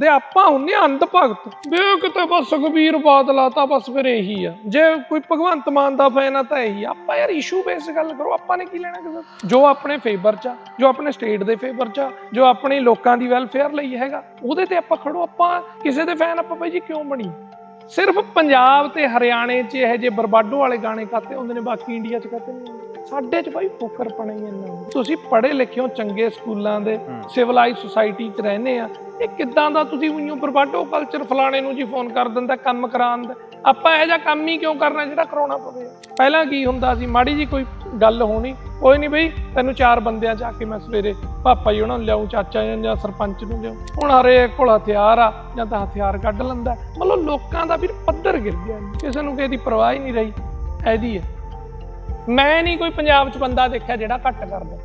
ਦੇ ਆਪਾਂ ਹੁੰਨੇ ਆਂ ਅੰਧ ਭਗਤ। ਵੇ ਕਿਤੇ ਬਸ ਸੁਖਬੀਰ ਬਾਦਲਾ ਤਾਂ ਬਸ ਫਿਰ ਇਹੀ ਆ। ਜੇ ਕੋਈ ਭਗਵੰਤ ਮਾਨ ਦਾ ਫੈਨ ਆ ਤਾਂ ਇਹੀ ਆਪਾਂ ਯਾਰ ਇਸ਼ੂ ਬੇਸ ਗੱਲ ਕਰੋ, ਆਪਾਂ ਨੇ ਕੀ ਲੈਣਾ ਕਿਸੇ ਜੋ ਆਪਣੇ ਫੇਵਰ ਚ ਆ, ਜੋ ਆਪਣੇ ਸਟੇਟ ਦੇ ਫੇਵਰ ਚ ਆ, ਜੋ ਆਪਣੇ ਲੋਕਾਂ ਦੀ ਵੈਲਫੇਅਰ ਲਈ ਹੈਗਾ, ਉਹਦੇ ਤੇ ਆਪਾਂ ਖੜੋ। ਆਪਾਂ ਕਿਸੇ ਦੇ ਫੈਨ ਆਪਾਂ ਭਾਈ ਜੀ ਕਿਉਂ ਬਣੀ? ਸਿਰਫ ਪੰਜਾਬ ਤੇ ਹਰਿਆਣੇ 'ਚ ਇਹ ਜੇ ਬਰਬਾਡੋ ਵਾਲੇ ਗਾਣੇ ਕਾਤੇ ਹੁੰਦੇ ਨੇ, ਬਾਕੀ ਇੰਡੀਆ 'ਚ ਕਾਤੇ ਨਹੀਂ ਹੁੰਦੇ। ਸਾਡੇ 'ਚ ਭਾਈ ਫੋਕਰ ਪਣਾ ਹੀ ਇੰਨਾ। ਤੁਸੀਂ ਪੜ੍ਹੇ ਲਿਖੇ ਹੋ ਚੰਗੇ ਸਕੂਲਾਂ ਦੇ ਸਿਵਲਾਈਜ਼ ਸੁਸਾਇਟੀ 'ਚ ਰਹਨੇ ਆ ਇਹ ਕਿੱਦਾਂ ਦਾ ਤੁਸੀਂ ਉਈਓ ਬਰਬਾਡੋ ਕਲਚਰ ਫਲਾਣੇ ਨੂੰ ਜੀ ਫੋਨ ਕਰ ਦਿੰਦਾ ਕੰਮ ਕਰਾਉਣ ਦਾ। ਆਪਾਂ ਇਹ ਜਿਹਾ ਕੰਮ ਹੀ ਕਿਉਂ ਕਰਨਾ ਜਿਹੜਾ ਕਰਾਉਣਾ ਪਵੇ? ਪਹਿਲਾਂ ਕੀ ਹੁੰਦਾ ਸੀ? ਮਾੜੀ ਜੀ ਕੋਈ ਗੱਲ ਹੋਣੀ ਕੋਈ ਨਹੀਂ ਬਈ ਤੈਨੂੰ ਚਾਰ ਬੰਦਿਆਂ ਜਾ ਕੇ ਮੈਂ ਸਵੇਰੇ ਪਾਪਾ ਜੀ ਉਹਨਾਂ ਨੂੰ ਲਿਆਉਂ ਚਾਚਾ ਜੀ ਜਾਂ ਸਰਪੰਚ ਨੂੰ ਲਿਆਉਂ ਹੁਣ ਹਰੇਕ ਕੋਲ ਹਥਿਆਰ ਆ ਜਾਂ ਤਾਂ ਹਥਿਆਰ ਕੱਢ ਲੈਂਦਾ। ਮਤਲਬ ਲੋਕਾਂ ਦਾ ਵੀ ਪੱਧਰ ਗਿਰ ਗਿਆ। ਕਿਸੇ ਨੂੰ ਕਿਸੇ ਦੀ ਪਰਵਾਹ ਹੀ ਨਹੀਂ ਰਹੀ। ਐਦੀ ਹੈ। ਮੈਂ ਨਹੀਂ ਕੋਈ ਪੰਜਾਬ 'ਚ ਬੰਦਾ ਦੇਖਿਆ ਜਿਹੜਾ ਘੱਟ ਕਰਦਾ।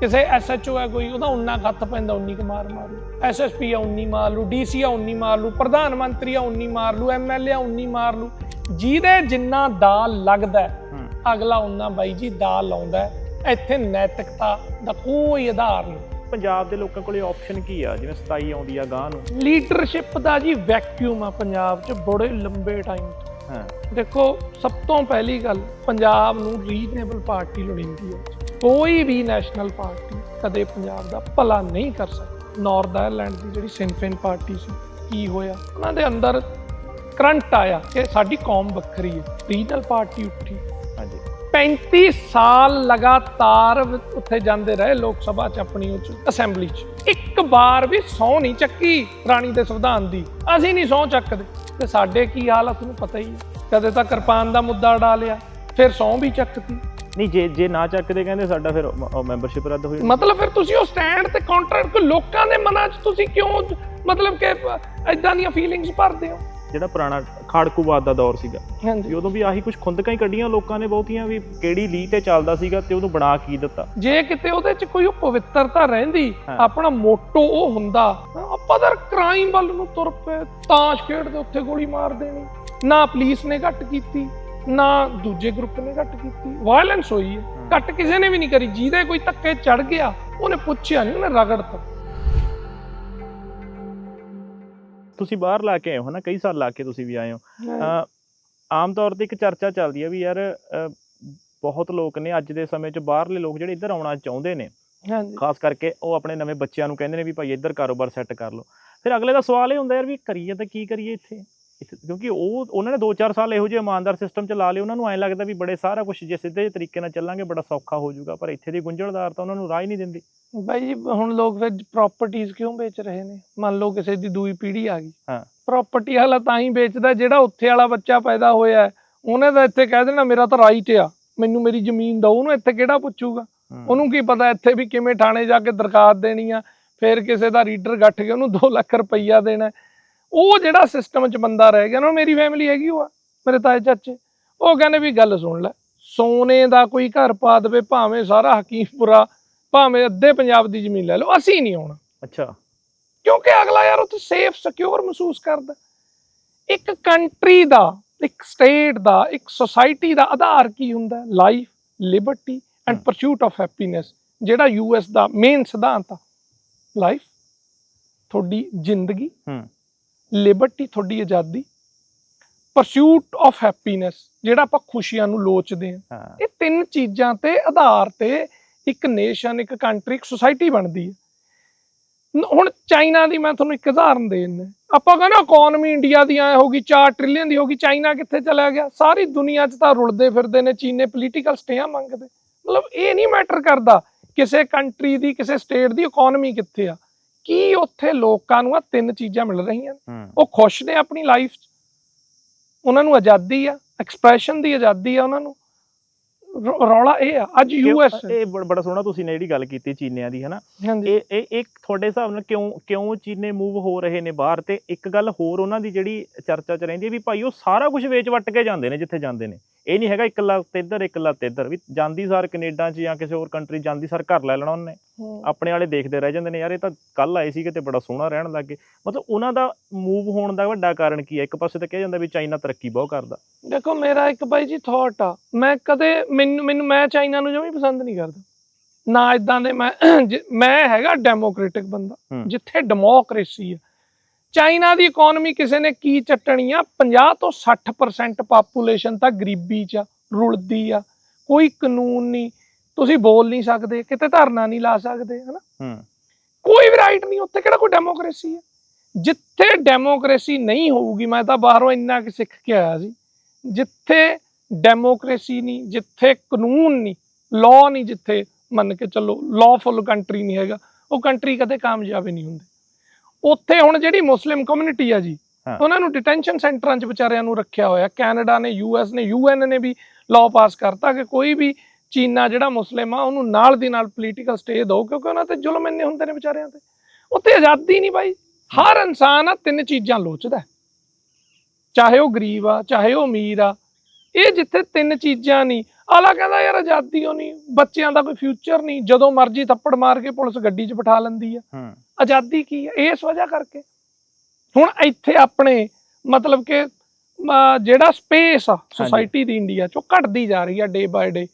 ਕਿਸੇ ਐਸਐਚਓ ਹੈ ਕੋਈ ਉਹਦਾ ਉਨਾ ਹੱਥ ਪੈਂਦਾ ਉਨੀ ਕੁ ਮਾਰ ਮਾਰੂ। ਐਸਐਸਪੀ ਆ ਉਨੀ ਮਾਰ ਲੂ ਡੀਸੀ ਆ ਉਨੀ ਮਾਰ ਲੂ ਪ੍ਰਧਾਨ ਮੰਤਰੀ ਆ ਉਨੀ ਮਾਰ ਲੂ ਐਮਐਲਏ ਆ ਉਨੀ ਮਾਰ ਲੂ। ਜਿਹਦੇ ਜਿੰਨਾ ਦਾ ਲੱਗਦਾ ਅਗਲਾ ਉਨਾ ਬਾਈ ਜੀ ਦਾ ਲਾਉਂਦਾ। ਇੱਥੇ ਨੈਤਿਕਤਾ ਦਾ ਕੋਈ ਆਧਾਰ ਨਹੀਂ। ਪੰਜਾਬ ਦੇ ਲੋਕਾਂ ਕੋਲੇ ਆਪਸ਼ਨ ਕੀ ਆ? ਜਿਵੇਂ 27 ਆਉਂਦੀ ਆ ਗਾਂ ਨੂੰ। ਲੀਡਰਸ਼ਿਪ ਦਾ ਜੀ ਵੈਕਿਊਮ ਆ ਪੰਜਾਬ 'ਚ ਬੜੇ ਲੰਬੇ ਟਾਈਮ ਤੋਂ। ਹਾਂ। ਦੇਖੋ ਸਭ ਤੋਂ ਪਹਿਲੀ ਗੱਲ ਪੰਜਾਬ ਨੂੰ ਰੀਜਨੇਬਲ ਪਾਰਟੀ ਲੋੜੀਂਦੀ ਹੈ। ਕੋਈ ਵੀ ਨੈਸ਼ਨਲ ਪਾਰਟੀ ਕਦੇ ਪੰਜਾਬ ਦਾ ਭਲਾ ਨਹੀਂ ਕਰ ਸਕਦੀ। ਨਾਰਥ ਆਇਰਲੈਂਡ ਦੀ ਜਿਹੜੀ ਸਿਨਫੇਨ ਪਾਰਟੀ ਸੀ ਕੀ ਹੋਇਆ? ਉਹਨਾਂ ਦੇ ਅੰਦਰ ਕਰੰਟ ਆਇਆ ਕਿ ਸਾਡੀ ਕੌਮ ਵੱਖਰੀ ਹੈ। ਰੀਜਨਲ ਪਾਰਟੀ ਉੱਠੀ। ਹਾਂਜੀ। 35 ਸਾਲ ਲਗਾਤਾਰ ਉੱਥੇ ਜਾਂਦੇ ਰਹੇ ਲੋਕ ਸਭਾ ਚ ਆਪਣੀ ਉਹ ਚ ਅਸੈਂਬਲੀ ਚ। ਇੱਕ ਵਾਰ ਵੀ ਸਹੁੰ ਨਹੀਂ ਚੱਕੀ ਰਾਣੀ ਦੇ ਸੰਵਿਧਾਨ ਦੀ। ਅਸੀਂ ਨਹੀਂ ਸਹੁੰ ਚੱਕਦੇ। ਤੇ ਸਾਡੇ ਕੀ ਹਾਲ ਆ ਤੁਹਾਨੂੰ ਪਤਾ ਹੀ ਹੈ ਕਦੇ ਤਾਂ ਕਿਰਪਾਨ ਦਾ ਮੁੱਦਾ ਉਡਾ ਲਿਆ ਫਿਰ ਸਹੁੰ ਵੀ ਚੱਕਤੀ। ਨਹੀਂ ਜੇ ਜੇ ਨਾ ਚੱਕਦੇ ਕਹਿੰਦੇ ਸਾਡਾ ਫਿਰ ਮੈਂਬਰਸ਼ਿਪ ਰੱਦ ਹੋ ਜਾਣੀ ਮਤਲਬ ਫਿਰ ਤੁਸੀਂ ਉਹ ਸਟੈਂਡ ਤੇ ਕਾਉਂਟਰ ਲੋਕਾਂ ਦੇ ਮਨਾਂ 'ਚ ਤੁਸੀਂ ਕਿਉਂ ਮਤਲਬ ਕਿ ਇਦਾਂ ਦੀਆਂ ਫੀਲਿੰਗਸ ਭਰਦੇ ਹੋ? ਜਿਹੜਾ ਪੁਰਾਣਾ ਖਾੜਕੂਵਾਦ ਦਾ ਦੌਰ ਸੀਗਾ। ਵੀ ਹਾਂਜੀ ਉਦੋਂ ਵੀ ਆਹੀ ਕੁਝ ਖੁੰਦਕਾਂ ਹੀ ਕੱਢੀਆਂ ਲੋਕਾਂ ਨੇ ਬਹੁਤੀਆਂ ਵੀ ਕਿਹੜੀ ਲੀਹ ਤੇ ਚੱਲਦਾ ਸੀਗਾ ਤੇ ਉਹਨੂੰ ਬਣਾ ਕੀ ਦਿੱਤਾ। ਜੇ ਕਿਤੇ ਉਹਦੇ 'ਚ ਕੋਈ ਪਵਿੱਤਰਤਾ ਰਹਿੰਦੀ। ਆਪਣਾ ਮੋਟੋ ਉਹ ਹੁੰਦਾ ਆਪਾਂ ਤਾਂ ਕ੍ਰਾਈਮ ਵੱਲ ਨੂੰ ਤੁਰ ਪਏ ਤਾਸ਼ ਖੇਡਦੇ ਉੱਥੇ ਗੋਲੀ ਮਾਰ ਦੇਣੀ। ਨਾ ਪੁਲਿਸ ਨੇ ਘੱਟ ਕੀਤੀ ਨਾ ਦੂਜੇ ਗਰੁੱਪ ਨੇ ਘੱਟ ਕੀਤੀ ਵਾਇਲੈਂਸ ਹੋਈ ਹੈ। ਘੱਟ ਕਿਸੇ ਨੇ ਵੀ ਨਹੀਂ ਕਰੀ ਜਿਹਦੇ ਕੋਈ ਧੱਕੇ ਚੜ ਗਿਆ ਉਹਨੇ ਪੁੱਛਿਆ ਨਹੀਂ ਉਹਨੇ ਰਗੜਤਾ ਤੁਸੀਂ ਬਾਹਰ ਲਾ ਕੇ ਆਏ ਹੋ ਨਾ ਕਈ ਸਾਲ ਲਾ ਕੇ ਤੁਸੀਂ ਵੀ ਆਏ ਹੋ। ਆਮ ਤੌਰ ਤੇ ਇੱਕ ਚਰਚਾ ਚੱਲਦੀ ਹੈ ਵੀ ਯਾਰ ਬਹੁਤ ਲੋਕ ਨੇ ਅੱਜ ਦੇ ਸਮੇਂ 'ਚ ਬਾਹਰਲੇ ਲੋਕ ਜਿਹੜੇ ਇੱਧਰ ਆਉਣਾ ਚਾਹੁੰਦੇ ਨੇ। ਹਾਂਜੀ। ਖਾਸ ਕਰਕੇ ਉਹ ਆਪਣੇ ਨਵੇਂ ਬੱਚਿਆਂ ਨੂੰ ਕਹਿੰਦੇ ਨੇ ਵੀ ਭਾਈ ਇੱਧਰ ਕਾਰੋਬਾਰ ਸੈੱਟ ਕਰ ਲਓ। ਫਿਰ ਅਗਲੇ ਦਾ ਸਵਾਲ ਇਹ ਹੁੰਦਾ ਯਾਰ ਵੀ ਕਰੀਏ ਤਾਂ ਕੀ ਕਰੀਏ ਇੱਥੇ? ਇੱਥੇ- ਕਿਉਂਕਿ ਉਹ ਉਹਨਾਂ ਨੇ 2-4 ਸਾਲ ਇਹੋ ਜਿਹੇ ਇਮਾਨਦਾਰ ਸਿਸਟਮ ਚ ਲਾ ਲਏ ਉਹਨਾਂ ਨੂੰ ਐਂ ਲੱਗਦਾ ਵੀ ਬੜੇ ਸਾਰਾ ਕੁਝ ਜੇ ਸਿੱਧੇ ਤਰੀਕੇ ਨਾਲ ਚੱਲਾਂਗੇ ਬੜਾ ਸੌਖਾ ਹੋ ਜਾਊਗਾ। ਪਰ ਇੱਥੇ ਦੀ ਗੁੰਝਲਦਾਰ ਤਾਂ ਉਹਨਾਂ ਨੂੰ ਰਾਹ ਹੀ ਨਹੀਂ ਦਿੰਦੀ। ਬਾਈ ਜੀ ਹੁਣ ਲੋਕ ਫਿਰ ਪ੍ਰਾਪਰਟੀਆਂ ਕਿਉਂ ਵੇਚ ਰਹੇ ਨੇ? ਮੰਨ ਲਓ ਕਿਸੇ ਦੀ ਦੂਈ ਪੀੜ੍ਹੀ ਆ ਗਈ। ਹਾਂ। ਪ੍ਰਾਪਰਟੀ ਵਾਲਾ ਤਾਂ ਹੀ ਵੇਚਦਾ ਜਿਹੜਾ ਉੱਥੇ ਵਾਲਾ ਬੱਚਾ ਪੈਦਾ ਹੋਇਆ ਉਹਨੇ ਤਾਂ ਇੱਥੇ ਕਹਿ ਦੇਣਾ ਮੇਰਾ ਤਾਂ ਰਾਈਟ ਆ। ਮੈਨੂੰ ਮੇਰੀ ਜ਼ਮੀਨ ਦਿਓ। ਉਹਨੂੰ ਇੱਥੇ ਕਿਹੜਾ ਪੁੱਛੂਗਾ? ਉਹਨੂੰ ਕੀ ਪਤਾ ਇੱਥੇ ਵੀ ਕਿਵੇਂ ਥਾਣੇ ਜਾ ਕੇ ਦਰਖਾਸਤ ਦੇਣੀ ਆ ਫਿਰ ਕਿਸੇ ਦਾ ਰੀਡਰ ਗੱਠ ਕੇ ਉਹਨੂੰ 2 ਲੱਖ ਰੁਪਈਆ ਦੇਣਾ। ਉਹ ਜਿਹੜਾ ਸਿਸਟਮ 'ਚ ਬੰਦਾ ਰਹਿ ਗਿਆ ਨਾ ਮੇਰੀ ਫੈਮਿਲੀ ਹੈਗੀ ਉਹ ਮੇਰੇ ਤਾਏ ਚਾਚੇ। ਉਹ ਕਹਿੰਦੇ ਵੀ ਗੱਲ ਸੁਣ ਲੈ ਸੋਨੇ ਦਾ ਕੋਈ ਘਰ ਪਾ ਦੇਵੇ ਭਾਵੇਂ ਸਾਰਾ ਹਕੀਮਪੁਰਾ ਭਾਵੇਂ ਅੱਧੇ ਪੰਜਾਬ ਦੀ ਜ਼ਮੀਨ ਲੈ ਲਓ ਅਸੀਂ ਨਹੀਂ ਆਉਣਾ। ਅੱਛਾ। ਕਿਉਂਕਿ ਅਗਲਾ ਯਾਰ ਉੱਥੇ ਸੇਫ ਸਿਕਿਉਰ ਮਹਿਸੂਸ ਕਰਦਾ। ਇੱਕ ਕੰਟਰੀ ਦਾ ਇੱਕ ਸਟੇਟ ਦਾ ਇੱਕ ਸੋਸਾਇਟੀ ਦਾ ਆਧਾਰ ਕੀ ਹੁੰਦਾ life liberty and. Pursuit of happiness ਜਿਹੜਾ ਯੂਐਸ ਦਾ ਮੇਨ ਸਿਧਾਂਤ ਆ। ਲਾਈਫ ਤੁਹਾਡੀ ਜ਼ਿੰਦਗੀ ਹਮ। ਲਿਬਰਟੀ ਤੁਹਾਡੀ ਆਜ਼ਾਦੀ ਪਰਸੂਟ ਆਫ ਹੈਪੀਨੈਸ ਜਿਹੜਾ ਆਪਾਂ ਖੁਸ਼ੀਆਂ ਨੂੰ ਲੋਚਦੇ ਹਾਂ। ਹਾਂ। ਇਹ ਤਿੰਨ ਚੀਜ਼ਾਂ ਤੇ ਆਧਾਰ ਤੇ ਇੱਕ ਨੇਸ਼ਨ ਇੱਕ ਕੰਟਰੀ ਇੱਕ ਸੁਸਾਇਟੀ ਬਣਦੀ ਹੈ। ਹੁਣ ਚਾਈਨਾ ਦੀ ਮੈਂ ਤੁਹਾਨੂੰ ਇੱਕ ਉਦਾਹਰਨ ਦੇ ਦਿੰਦਾ ਆਪਾਂ ਕਹਿੰਦਾ ਇਕਨੋਮੀ ਇੰਡੀਆ ਦੀ ਐ ਹੋਗੀ 4 ਟ੍ਰਿਲੀਅਨ ਦੀ ਹੋਗੀ ਚਾਈਨਾ ਕਿੱਥੇ ਚਲਾ ਗਿਆ? ਸਾਰੀ ਦੁਨੀਆ 'ਚ ਤਾਂ ਰੁਲਦੇ ਫਿਰਦੇ ਨੇ ਚੀਨੇ ਪੋਲੀਟੀਕਲ ਸਟੇਆਂ ਮੰਗਦੇ। ਮਤਲਬ ਇਹ ਨਹੀਂ ਮੈਟਰ ਕਰਦਾ ਕਿਸੇ ਕੰਟਰੀ ਦੀ ਕਿਸੇ ਸਟੇਟ ਦੀ ਇਕਨੋਮੀ ਕਿੱਥੇ ਆ। ਕੀ ਉੱਥੇ ਲੋਕਾਂ ਨੂੰ ਆ ਤਿੰਨ ਚੀਜ਼ਾਂ ਮਿਲ ਰਹੀਆਂ ਉਹ ਖੁਸ਼ ਨੇ ਆਪਣੀ ਲਾਈਫ 'ਚ। ਉਹਨਾਂ ਨੂੰ ਆਜ਼ਾਦੀ ਆ ਐਕਸਪ੍ਰੈਸ਼ਨ ਦੀ ਆਜ਼ਾਦੀ ਆ ਉਹਨਾਂ ਨੂੰ। ਰੌਲਾ ਇਹ ਆ ਅੱਜ ਯੂਐਸ ਇਹ ਬੜ- ਸੋਹਣਾ ਤੁਸੀਂ ਨੇ ਜਿਹੜੀ ਗੱਲ ਕੀਤੀ ਚੀਨਿਆਂ ਦੀ ਹਨਾ? ਇਹ ਇਹ ਇੱਕ ਤੁਹਾਡੇ ਹਿਸਾਬ ਨਾਲ ਕਿਉਂ ਕਿਉਂ ਚੀਨੇ ਮੂਵ ਹੋ ਰਹੇ ਨੇ ਬਾਹਰ? ਤੇ ਇੱਕ ਗੱਲ ਹੋਰ ਉਹਨਾਂ ਦੀ ਜਿਹੜੀ ਚਰਚਾ ਚ ਰਹਿੰਦੀ ਹੈ ਵੀ ਭਾਈ ਉਹ ਸਾਰਾ ਕੁਝ ਵੇਚ ਵੱਟ ਕੇ ਜਾਂਦੇ ਨੇ ਜਿੱਥੇ ਜਾਂਦੇ ਨੇ। ਇਹ ਨਹੀਂ ਹੈਗਾ ਇੱਕ ਲੱਤ ਇੱਧਰ ਇੱਕ ਲੱਤ ਇੱਧਰ ਵੀ ਜਾਂਦੀ ਸਾਰ ਕੈਨੇਡਾ 'ਚ ਜਾਂ ਕਿਸੇ ਹੋਰ ਕੰਟਰੀ ਜਾਂਦੀ ਸਾਰ ਘਰ ਲੈ ਲੈਣਾ ਉਹਨੇ। ਆਪਣੇ ਵਾਲੇ ਦੇਖਦੇ ਰਹਿ ਜਾਂਦੇ ਨੇ ਯਾਰ ਇਹ ਤਾਂ ਕੱਲ ਆਏ ਸੀਗੇ ਤੇ ਬੜਾ ਸੋਹਣਾ ਰਹਿਣ ਲੱਗੇ ਮਤਲਬ ਉਹਨਾਂ ਦਾ ਮੂਵ ਹੋਣ ਦਾ ਵੱਡਾ ਕਾਰਨ ਕੀ ਹੈ? ਇੱਕ ਪਾਸੇ ਤਾਂ ਕਿਹਾ ਜਾਂਦਾ ਵੀ ਚਾਈਨਾ ਤਰੱਕੀ ਬਹੁਤ ਕਰਦਾ। ਦੇਖੋ ਮੇਰਾ ਇੱਕ ਬਾਈ ਜੀ ਥਾਟ ਆ ਮੈਂ ਕਦੇ ਮੈਨੂੰ ਮੈਨੂੰ ਮੈਂ ਚਾਈਨਾ ਨੂੰ ਜਮੀ ਪਸੰਦ ਨਹੀਂ ਕਰਦਾ। ਨਾ ਇਦਾਂ ਦੇ ਮੈਂ ਮੈਂ ਹੈਗਾ ਡੈਮੋਕ੍ਰੈਟਿਕ ਬੰਦਾ। ਜਿੱਥੇ ਡੈਮੋਕ੍ਰੇਸੀ ਹੈ ਚਾਈਨਾ ਦੀ ਇਕਨੋਮੀ ਕਿਸੇ ਨੇ ਕੀ ਚੱਟਣੀ ਆ? 50 ਤੋਂ 60% ਪਾਪੂਲੇਸ਼ਨ ਤਾਂ ਗਰੀਬੀ 'ਚ ਰੁਲਦੀ ਆ। ਕੋਈ ਕਾਨੂੰਨ ਨਹੀਂ। ਤੁਸੀਂ ਬੋਲ ਨਹੀਂ ਸਕਦੇ ਕਿਤੇ ਧਰਨਾ ਨਹੀਂ ਲਾ ਸਕਦੇ ਹਨਾ? ਹੂੰ। ਕੋਈ ਵੀ ਰਾਈਟ ਨਹੀਂ ਉੱਥੇ ਕਿਹੜਾ ਕੋਈ ਡੈਮੋਕ੍ਰੇਸੀ ਹੈ ਜਿੱਥੇ ਡੈਮੋਕ੍ਰੇਸੀ ਨਹੀਂ ਹੋਊਗੀ ਮੈਂ ਤਾਂ ਬਾਹਰੋਂ ਇੰਨਾ ਕਿ ਸਿੱਖ ਕੇ ਆਇਆ ਸੀ। ਜਿੱਥੇ ਡੈਮੋਕ੍ਰੇਸੀ ਨਹੀਂ ਜਿੱਥੇ ਕਾਨੂੰਨ ਨਹੀਂ ਲਾਅ ਨਹੀਂ ਜਿੱਥੇ ਮੰਨ ਕੇ ਚੱਲੋ ਲਾਅਫੁਲ ਕੰਟਰੀ ਨਹੀਂ ਹੈਗਾ ਉਹ ਕੰਟਰੀ ਕਦੇ ਕਾਮਯਾਬ ਹੀ ਨਹੀਂ ਹੁੰਦੀ। ਉੱਥੇ ਹੁਣ ਜਿਹੜੀ ਮੁਸਲਿਮ ਕਮਿਊਨਿਟੀ ਆ ਜੀ। ਉਹਨਾਂ ਨੂੰ ਡਿਟੈਂਸ਼ਨ ਸੈਂਟਰਾਂ 'ਚ ਵਿਚਾਰਿਆਂ ਨੂੰ ਰੱਖਿਆ ਹੋਇਆ ਕੈਨੇਡਾ ਨੇ ਯੂਐਸ ਨੇ ਯੂਐਨ ਨੇ ਵੀ ਲਾਅ ਪਾਸ ਕਰਤਾ ਕਿ ਕੋਈ ਵੀ ਚੀਨਾ ਜਿਹੜਾ ਮੁਸਲਿਮ ਆ ਉਹਨੂੰ ਨਾਲ ਦੀ ਨਾਲ ਪੋਲੀਟੀਕਲ ਸਟੇ ਦਿਓ ਕਿਉਂਕਿ ਉਹਨਾਂ ਤੇ ਜ਼ੁਲਮ ਇੰਨੇ ਹੁੰਦੇ ਨੇ ਵਿਚਾਰਿਆਂ ਤੇ। ਉੱਥੇ ਆਜ਼ਾਦੀ ਨਹੀਂ ਬਾਈ। ਹਰ ਇਨਸਾਨ ਆ ਤਿੰਨ ਚੀਜ਼ਾਂ ਲੋਚਦਾ। ਚਾਹੇ ਉਹ ਗਰੀਬ ਆ ਚਾਹੇ ਉਹ ਅਮੀਰ ਆ ਇਹ ਜਿੱਥੇ ਤਿੰਨ ਚੀਜ਼ਾਂ ਨਹੀਂ। ਆਲਾ ਕਹਿੰਦਾ ਯਾਰ ਆਜ਼ਾਦੀ ਨਹੀਂ? ਬੱਚਿਆਂ ਦਾ ਕੋਈ ਫਿਊਚਰ ਨਹੀਂ। ਜਦੋਂ ਮਰਜ਼ੀ ਥੱਪੜ ਮਾਰ ਕੇ ਪੁਲਿਸ ਗੱਡੀ 'ਚ ਬਿਠਾ ਲੈਂਦੀ ਆ। ਹੂੰ। ਆਜ਼ਾਦੀ ਕੀ ਹੈ? ਇਸ ਵਜ੍ਹਾ ਕਰਕੇ। ਹੁਣ ਇੱਥੇ ਆਪਣੇ ਮਤਲਬ ਕਿ ਜਿਹੜਾ ਸਪੇਸ ਆ ਸੋਸਾਇਟੀ ਦੀ ਇੰਡੀਆ ਚੋਂ ਘਟਦੀ ਜਾ ਰਹੀ ਆ day by day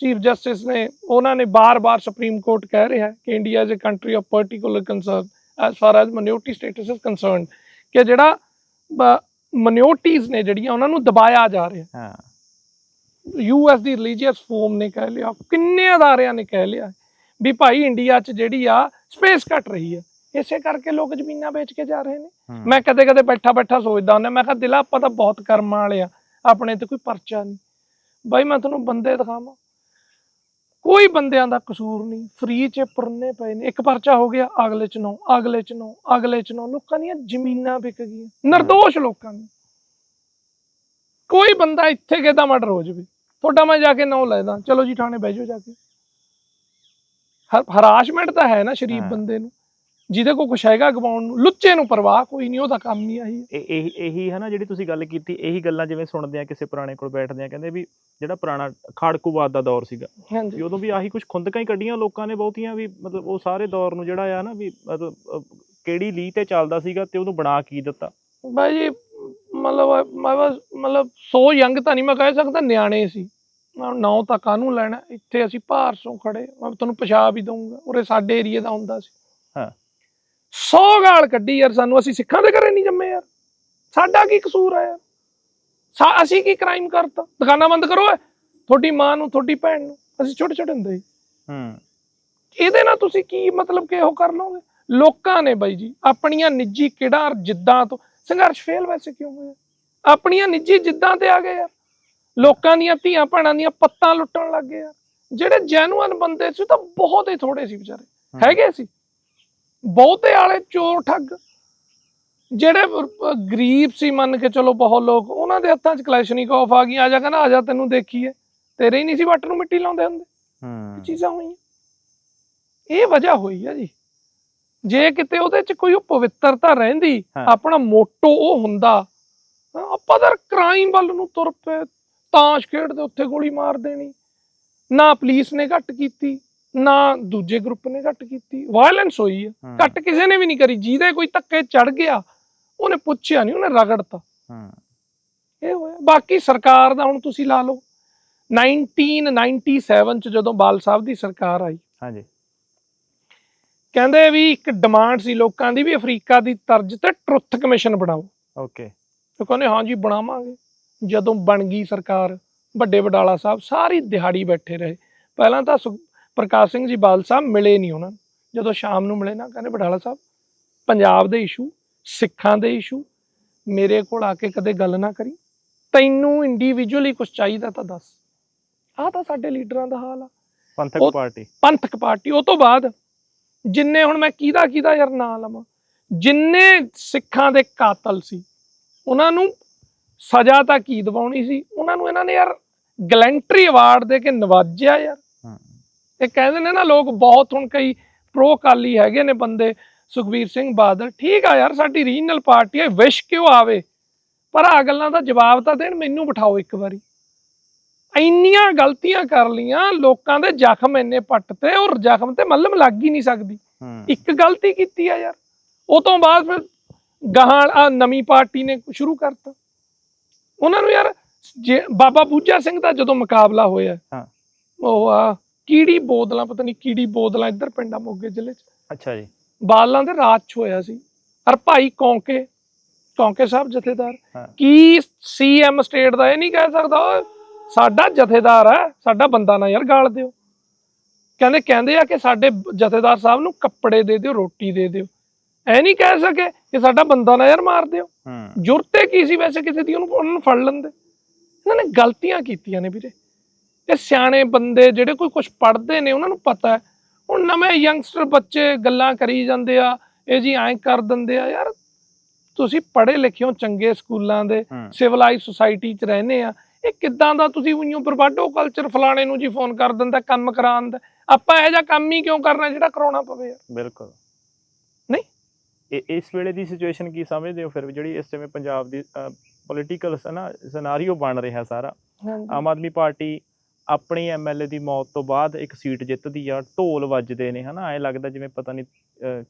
chief justice ਨੇ ਉਹਨਾਂ ਨੇ ਬਾਰ-ਬਾਰ ਸੁਪਰੀਮ ਕੋਰਟ ਕਹਿ ਰਿਹਾ ਕਿ India is a country of particular concern as far as minority status is concerned ਕਿ ਜਿਹੜਾ ਮਿਨੋਰਟੀਜ਼ ਨੇ ਜਿਹੜੀਆਂ ਉਹਨਾਂ ਨੂੰ ਦਬਾਇਆ ਜਾ ਰਿਹਾ। ਹਾਂ। ਯੂਐਸ ਦੀ ਰਿਲੀਜੀਅਸ ਫੋਰਮ ਨੇ ਕਹਿ ਲਿਆ ਕਿੰਨੇ ਅਦਾਰਿਆਂ ਨੇ ਕਹਿ ਲਿਆ ਵੀ ਭਾਈ ਇੰਡੀਆ 'ਚ ਜਿਹੜੀ ਆ ਸਪੇਸ ਘਟ ਰਹੀ ਆ। ਇਸੇ ਕਰਕੇ ਲੋਕ ਜ਼ਮੀਨਾਂ ਵੇਚ ਕੇ ਜਾ ਰਹੇ ਨੇ। ਹੂੰ। ਮੈਂ ਕਦੇ ਕਦੇ ਬੈਠਾ ਬੈਠਾ ਸੋਚਦਾ ਹੁੰਦਾ ਮੈਂ ਕਿਹਾ ਦਿਲਾ ਆਪਾਂ ਤਾਂ ਬਹੁਤ ਕਰਮਾਂ ਵਾਲੇ ਆ ਆਪਣੇ ਤੇ ਕੋਈ ਪਰਚਾ ਨਹੀਂ। ਬਾਈ ਮੈਂ ਤੁਹਾਨੂੰ ਬੰਦੇ ਦਿਖਾਵਾਂ। ਕੋਈ ਬੰਦਿਆਂ ਦਾ ਕਸੂਰ ਨਹੀਂ ਫ੍ਰੀ 'ਚ ਪਰਨੇ ਪਏ ਨੇ। ਇੱਕ ਪਰਚਾ ਹੋ ਗਿਆ ਅਗਲੇ 'ਚ ਨੌ ਅਗਲੇ 'ਚ ਨੌ ਅਗਲੇ 'ਚ ਨੌ। ਲੋਕਾਂ ਦੀਆਂ ਜ਼ਮੀਨਾਂ ਵਿਕ ਗਈਆਂ। ਨਿਰਦੋਸ਼ ਲੋਕਾਂ ਦੀ ਕੋਈ ਬੰਦਾ ਇੱਥੇ ਕਿਹਦਾ ਮਰਡਰ ਹੋ ਜਾਵੇ? ਤੁਹਾਡਾ ਮੈਂ ਜਾ ਕੇ ਨਾਂ ਲੈਦਾ ਚਲੋ ਜੀ ਥਾਣੇ ਬਹਿ ਜਾਓ ਜਾ ਕੇ। ਹਰਾਸ਼ਮੈਂਟ ਤਾਂ ਹੈ ਨਾ ਸ਼ਰੀਫ। ਬੰਦੇ ਨੂੰ। ਜਿਹਦੇ ਕੋਲ ਕੁਛ ਹੈਗਾ ਗਵਾਉਣ ਨੂੰ ਲੁੱਚੇ ਨੂੰ ਪਰਵਾਹ ਕੋਈ ਨਹੀਂ ਉਹਦਾ ਕੰਮ ਹੀ ਆਹੀ ਇਹ ਇਹੀ ਇਹੀ ਹੈ ਨਾ ਜਿਹੜੀ ਤੁਸੀਂ ਗੱਲ ਕੀਤੀ ਇਹੀ ਗੱਲਾਂ ਜਿਵੇਂ ਸੁਣਦੇ ਆ ਕਿਸੇ ਪੁਰਾਣੇ ਕੋਲ ਬੈਠਦੇ ਆ ਕਹਿੰਦੇ ਵੀ ਜਿਹੜਾ ਪੁਰਾਣਾ ਖਾੜਕੂਵਾਦ ਦਾ ਦੌਰ ਸੀਗਾ ਵੀ ਉਦੋਂ ਵੀ ਆਹੀ ਕੁਝ ਖੁੰਦਕਾਂ ਹੀ ਕੱਢੀਆਂ ਲੋਕਾਂ ਨੇ ਬਹੁਤੀਆਂ ਵੀ ਮਤਲਬ ਉਹ ਸਾਰੇ ਦੌਰ ਨੂੰ ਜਿਹੜਾ ਆ ਨਾ ਵੀ ਮਤਲਬ ਕਿਹੜੀ ਲੀਹ ਤੇ ਚੱਲਦਾ ਸੀਗਾ ਤੇ ਉਹਨੂੰ ਬਣਾ ਕੀ ਦਿੱਤਾ। ਬਾਈ ਜੀ ਮਤਲਬ ਮੈਂ ਬਸ ਮਤਲਬ ਸੋ ਯੰਗ ਤਾਂ ਨਹੀਂ ਮੈਂ ਕਹਿ ਸਕਦਾ ਨਿਆਣੇ ਸੀ। ਨੌ ਤਾਂ ਕਾਹਨੂੰ ਲੈਣਾ? ਇੱਥੇ ਅਸੀਂ ਭਾਰਸੋਂ ਖੜੇ ਮੈਂ ਤੁਹਾਨੂੰ ਪਿਸ਼ਾਬ ਵੀ ਦਊਂਗਾ। ਉਰੇ ਸਾਡੇ ਏਰੀਏ ਦਾ ਹੁੰਦਾ ਸੀ। ਹਾਂ। ਸੌ ਗਾਲ ਕੱਢੀ ਯਾਰ ਸਾਨੂੰ। ਅਸੀਂ ਸਿੱਖਾਂ ਦੇ ਘਰੇ ਨਹੀਂ ਜੰਮੇ ਯਾਰ। ਸਾਡਾ ਕੀ ਕਸੂਰ ਆ ਯਾਰ? ਅਸੀਂ ਕੀ ਕ੍ਰਾਈਮ ਕਰਤਾ? ਦੁਕਾਨਾਂ ਬੰਦ ਕਰੋ ਤੁਹਾਡੀ ਮਾਂ ਨੂੰ ਤੁਹਾਡੀ ਭੈਣ ਨੂੰ। ਅਸੀਂ ਛੋਟੇ ਛੋਟੇ ਹੁੰਦੇ ਸੀ। ਹੂੰ। ਇਹਦੇ ਨਾਲ ਤੁਸੀਂ ਕੀ ਮਤਲਬ ਕਿ ਉਹ ਕਰ ਲਓਗੇ? ਲੋਕਾਂ ਨੇ ਬਾਈ ਜੀ ਆਪਣੀਆਂ ਨਿੱਜੀ ਕਿਹੜਾ ਜਿੱਦਾਂ ਤੋਂ ਸੰਘਰਸ਼ ਫੇਲ ਵੈਸੇ ਕਿਉਂ ਹੋਇਆ? ਆਪਣੀਆਂ ਨਿੱਜੀ ਜਿੱਦਾਂ ਤੇ ਆ ਗਏ ਯਾਰ। ਲੋਕਾਂ ਦੀਆਂ ਧੀਆਂ ਭੈਣਾਂ ਦੀਆਂ ਪੱਤਾਂ ਲੁੱਟਣ ਲੱਗ ਗਏ ਯਾਰ ਜਿਹੜੇ ਜੈਨੂਅਨ ਬੰਦੇ ਸੀ ਤਾਂ ਬਹੁਤ ਹੀ ਥੋੜੇ ਸੀ ਵਿਚਾਰੇ। ਹੈਗੇ ਸੀ। ਬਹੁਤੇ ਵਾਲੇ ਚੋਰ ਠੱਗ। ਜਿਹੜੇ ਗਰੀਬ ਸੀ ਮੰਨ ਕੇ ਚਲੋ ਬਹੁਤ ਲੋਕ ਉਹਨਾਂ ਦੇ ਹੱਥਾਂ 'ਚ ਕਲੈਸ਼ਨਿਕੋਫ ਆ ਗਈ ਆ ਜਾ ਕਹਿੰਦਾ ਆ ਜਾ ਤੈਨੂੰ ਦੇਖੀਏ। ਤੇਰੇ ਹੀ ਨਹੀਂ ਸੀ ਵੱਟ ਨੂੰ ਮਿੱਟੀ ਲਾਉਂਦੇ ਹੁੰਦੇ। ਹੂੰ। ਚੀਜ਼ਾਂ ਹੋਈਆਂ। ਇਹ ਵਜ੍ਹਾ ਹੋਈ ਆ ਜੀ। ਜੇ ਕਿਤੇ ਉਹਦੇ ਚ ਕੋਈ ਪਵਿੱਤਰਤਾ ਰਹਿੰਦੀ। ਆਪਣਾ ਮੋਟੋ ਉਹ ਹੁੰਦਾ ਆਪਾਂ ਤਾਂ ਕ੍ਰਾਈਮ ਵੱਲ ਨੂੰ ਤੁਰ ਪਏ ਤਾਸ਼ ਖੇਡਦੇ ਉੱਥੇ ਗੋਲੀ ਮਾਰ ਦੇਣੀ। ਨਾ ਪੁਲਿਸ ਨੇ ਘੱਟ ਕੀਤੀ ਨਾ ਦੂਜੇ ਗਰੁੱਪ ਨੇ ਘੱਟ ਕੀਤੀ। ਵਾਇਲੈਂਸ ਹੋਈ ਹੂੰ, ਘੱਟ ਕਿਸੇ ਨੇ ਵੀ ਨਹੀਂ ਕਰੀ। ਜਿਹਦੇ ਕੋਈ ਧੱਕੇ ਚੜ ਗਿਆ ਉਹਨੇ ਪੁੱਛਿਆ ਨਹੀਂ ਉਹਨੇ ਰਗੜਤਾ। ਹੂੰ। ਇਹ ਹੋਇਆ। ਬਾਕੀ ਸਰਕਾਰ ਦਾ ਹੁਣ ਤੁਸੀਂ ਲਾ ਲਓ। 1997 ਚ ਜਦੋਂ ਬਾਲ ਸਾਹਿਬ ਦੀ ਸਰਕਾਰ ਆਈ। ਹਾਂਜੀ। ਕਹਿੰਦੇ ਵੀ ਇੱਕ ਡਿਮਾਂਡ ਸੀ ਲੋਕਾਂ ਦੀ ਵੀ ਅਫਰੀਕਾ ਦੀ ਤਰਜ਼ ਤੇ ਟਰੁੱਥ ਕਮਿਸ਼ਨ ਬਣਾਓ। ਓਕੇ ਉਹ ਕਹਿੰਦੇ ਹਾਂਜੀ ਬਣਾਵਾਂਗੇ। ਜਦੋਂ ਬਣ ਗਈ ਸਰਕਾਰ ਵੱਡੇ ਵਡਾਲਾ ਸਾਹਿਬ ਸਾਰੀ ਦਿਹਾੜੀ ਬੈਠੇ ਰਹੇ। ਪਹਿਲਾਂ ਤਾਂ ਪ੍ਰਕਾਸ਼ ਸਿੰਘ ਜੀ ਬਾਲ ਸਾਹਿਬ ਮਿਲੇ ਨਹੀਂ ਉਹਨਾਂ ਨੂੰ। ਜਦੋਂ ਸ਼ਾਮ ਨੂੰ ਮਿਲੇ ਨਾ ਕਹਿੰਦੇ ਵਡਾਲਾ ਸਾਹਿਬ ਪੰਜਾਬ ਦੇ ਇਸ਼ੂ ਸਿੱਖਾਂ ਦੇ ਇਸ਼ੂ ਮੇਰੇ ਕੋਲ ਆ ਕੇ ਕਦੇ ਗੱਲ ਨਾ ਕਰੀ। ਤੈਨੂੰ ਇੰਡੀਵਿਜੂਅਲੀ ਕੁਝ ਚਾਹੀਦਾ ਤਾਂ ਦੱਸ। ਆਹ ਤਾਂ ਸਾਡੇ ਲੀਡਰਾਂ ਦਾ ਹਾਲ ਆ। ਪੰਥਕ ਪਾਰਟੀ। ਪੰਥਕ ਪਾਰਟੀ ਉਹ ਤੋਂ ਬਾਅਦ ਜਿੰਨੇ ਹੁਣ ਮੈਂ ਕਿਹਦਾ ਕਿਹਦਾ ਯਾਰ ਨਾਂ ਲਵਾਂ ਜਿੰਨੇ ਸਿੱਖਾਂ ਦੇ ਕਾਤਲ ਸੀ ਉਹਨਾਂ ਨੂੰ ਸਜ਼ਾ ਤਾਂ ਕੀ ਦਿਵਾਉਣੀ ਸੀ? ਉਹਨਾਂ ਨੂੰ ਇਹਨਾਂ ਨੇ ਯਾਰ ਗਲੈਂਟਰੀ ਅਵਾਰਡ ਦੇ ਕੇ ਨਵਾਜਿਆ ਯਾਰ। ਇਹ ਕਹਿੰਦੇ ਨੇ ਨਾ ਲੋਕ ਬਹੁਤ ਹੁਣ ਕਈ ਪ੍ਰੋ ਕਾਲੀ ਹੈਗੇ ਨੇ ਬੰਦੇ ਸੁਖਬੀਰ ਸਿੰਘ ਬਾਦਲ। ਠੀਕ ਆ ਯਾਰ ਸਾਡੀ ਰੀਜਨਲ ਪਾਰਟੀ ਹੈ ਵਿਸ਼ ਕਿਉਂ ਆਵੇ? ਪਰ ਆ ਗੱਲਾਂ ਦਾ ਜਵਾਬ ਤਾਂ ਦੇਣ ਮੈਨੂੰ ਬਿਠਾਓ ਇੱਕ ਵਾਰੀ। ਇੰਨੀਆਂ ਗਲਤੀਆਂ ਕਰ ਲੀਆਂ ਲੋਕਾਂ ਦੇ ਜ਼ਖਮ ਇੰਨੇ ਪੱਟ ਤੇ ਔਰ ਜ਼ਖਮ ਤੇ ਮੱਲਮ ਲੱਗ ਹੀ ਨਹੀਂ ਸਕਦੀ। ਇੱਕ ਗਲਤੀ ਕੀਤੀ ਆ ਯਾਰ। ਉਹ ਤੋਂ ਬਾਅਦ ਫਿਰ ਗਾਹਾਂ ਆ ਨਵੀਂ ਪਾਰਟੀ ਨੇ ਸ਼ੁਰੂ ਕਰਤਾ। ਉਹਨਾਂ ਨੂੰ ਯਾਰ ਜੇ ਬਾਬਾ ਬੂਝਾ ਸਿੰਘ ਦਾ ਜਦੋਂ ਮੁਕਾਬਲਾ ਹੋਇਆ ਹਾਂ। ਉਹ ਆ ਕੀੜੀ ਬੋਦਲਾਂ ਪਤਾ ਨਹੀਂ ਕੀੜੀ ਬੋਦਲਾਂ ਇੱਧਰ ਪਿੰਡਾਂ ਮੋਗੇ ਜ਼ਿਲ੍ਹੇ ਚ। ਅੱਛਾ ਜੀ। ਬਾਲਾਂ ਦੇ ਰਾਤ ਚ ਹੋਇਆ ਸੀ। ਔਰ ਭਾਈ ਕੌਂਕੇ ਕੌਂਕੇ ਸਾਹਿਬ ਜਥੇਦਾਰ। ਕੀ ਸੀਐਮ ਸਟੇਟ ਦਾ ਇਹ ਨਹੀਂ ਕਹਿ ਸਕਦਾ ਸਾਡਾ ਜਥੇਦਾਰ ਹੈ ਸਾਡਾ ਬੰਦਾ ਨਾ ਯਾਰ ਗਾਲ ਦਿਓ। ਕਹਿੰਦੇ ਕਹਿੰਦੇ ਆ ਕਿ ਸਾਡੇ ਜਥੇਦਾਰ ਸਾਹਿਬ ਨੂੰ ਕੱਪੜੇ ਦੇ ਦਿਓ ਰੋਟੀ ਦੇ ਦਿਓ। ਐ ਨਹੀਂ ਕਹਿ ਸਕੇ ਕਿ ਸਾਡਾ ਬੰਦਾ ਨਾ ਯਾਰ ਮਾਰ ਦਿਓ। ਹੂੰ। ਜੁਰਤੇ ਕੀ ਸੀ ਵੈਸੇ ਕਿਸੇ ਦੀ? ਉਹਨੂੰ ਉਹਨਾਂ ਨੂੰ ਫੜ ਲੈਂਦੇ। ਇਹਨਾਂ ਨੇ ਗਲਤੀਆਂ ਕੀਤੀਆਂ ਨੇ ਵੀਰੇ। ਇਹ ਸਿਆਣੇ ਬੰਦੇ ਜਿਹੜੇ ਕੋਈ ਕੁਝ ਪੜ੍ਹਦੇ ਨੇ ਉਹਨਾਂ ਨੂੰ ਪਤਾ ਹੈ। ਹੁਣ ਨਵੇਂ ਯੰਗਸਟਰ ਬੱਚੇ ਗੱਲਾਂ ਕਰੀ ਜਾਂਦੇ ਆ ਇਹ ਜੀ ਐਂ ਕਰ ਦਿੰਦੇ ਆ ਯਾਰ ਤੁਸੀਂ ਪੜ੍ਹੇ ਲਿਖੇ ਹੋ ਚੰਗੇ ਸਕੂਲਾਂ ਦੇ ਸਿਵਲਾਈਜ਼ ਸੁਸਾਇਟੀ 'ਚ ਰਹਿੰਦੇ ਆ। ਇਹ ਕਿੱਦਾਂ ਦਾ ਤੁਸੀਂ ਉਈਓ ਬਰਬਾਡੋ ਕਲਚਰ ਫਲਾਣੇ ਨੂੰ ਜੀ ਫੋਨ ਕਰ ਦਿੰਦਾ ਕੰਮ ਕਰਾਉਣ ਦਾ। ਆਪਾਂ ਇਹ ਜਿਹਾ ਕੰਮ ਹੀ ਕਿਉਂ ਕਰਨਾ ਜਿਹੜਾ ਕਰਾਉਣਾ ਪਵੇ ਯਾਰ? ਬਿਲਕੁਲ। ਇਸ ਵੇਲੇ ਦੀ ਸਿਚੁਏਸ਼ਨ ਕੀ ਸਮਝਦੇ ਹੋ? ਫਿਰ ਜਿਹੜੀ ਇਸ ਸਮੇਂ ਪੰਜਾਬ ਦੀ ਪੋਲੀਟੀਕਲ ਨਾ ਸਿਨੈਰੀਓ ਬਣ ਰਿਹਾ ਸਾਰਾ। ਆਮ ਆਦਮੀ ਪਾਰਟੀ ਆਪਣੀ ਐਮਐਲਏ ਦੀ ਮੌਤ ਤੋਂ ਬਾਅਦ ਇੱਕ ਸੀਟ ਜਿੱਤਦੀ ਆ ਢੋਲ ਵੱਜਦੇ ਨੇ ਹਨਾ? ਐ ਲੱਗਦਾ ਜਿਵੇਂ ਪਤਾ ਨਹੀਂ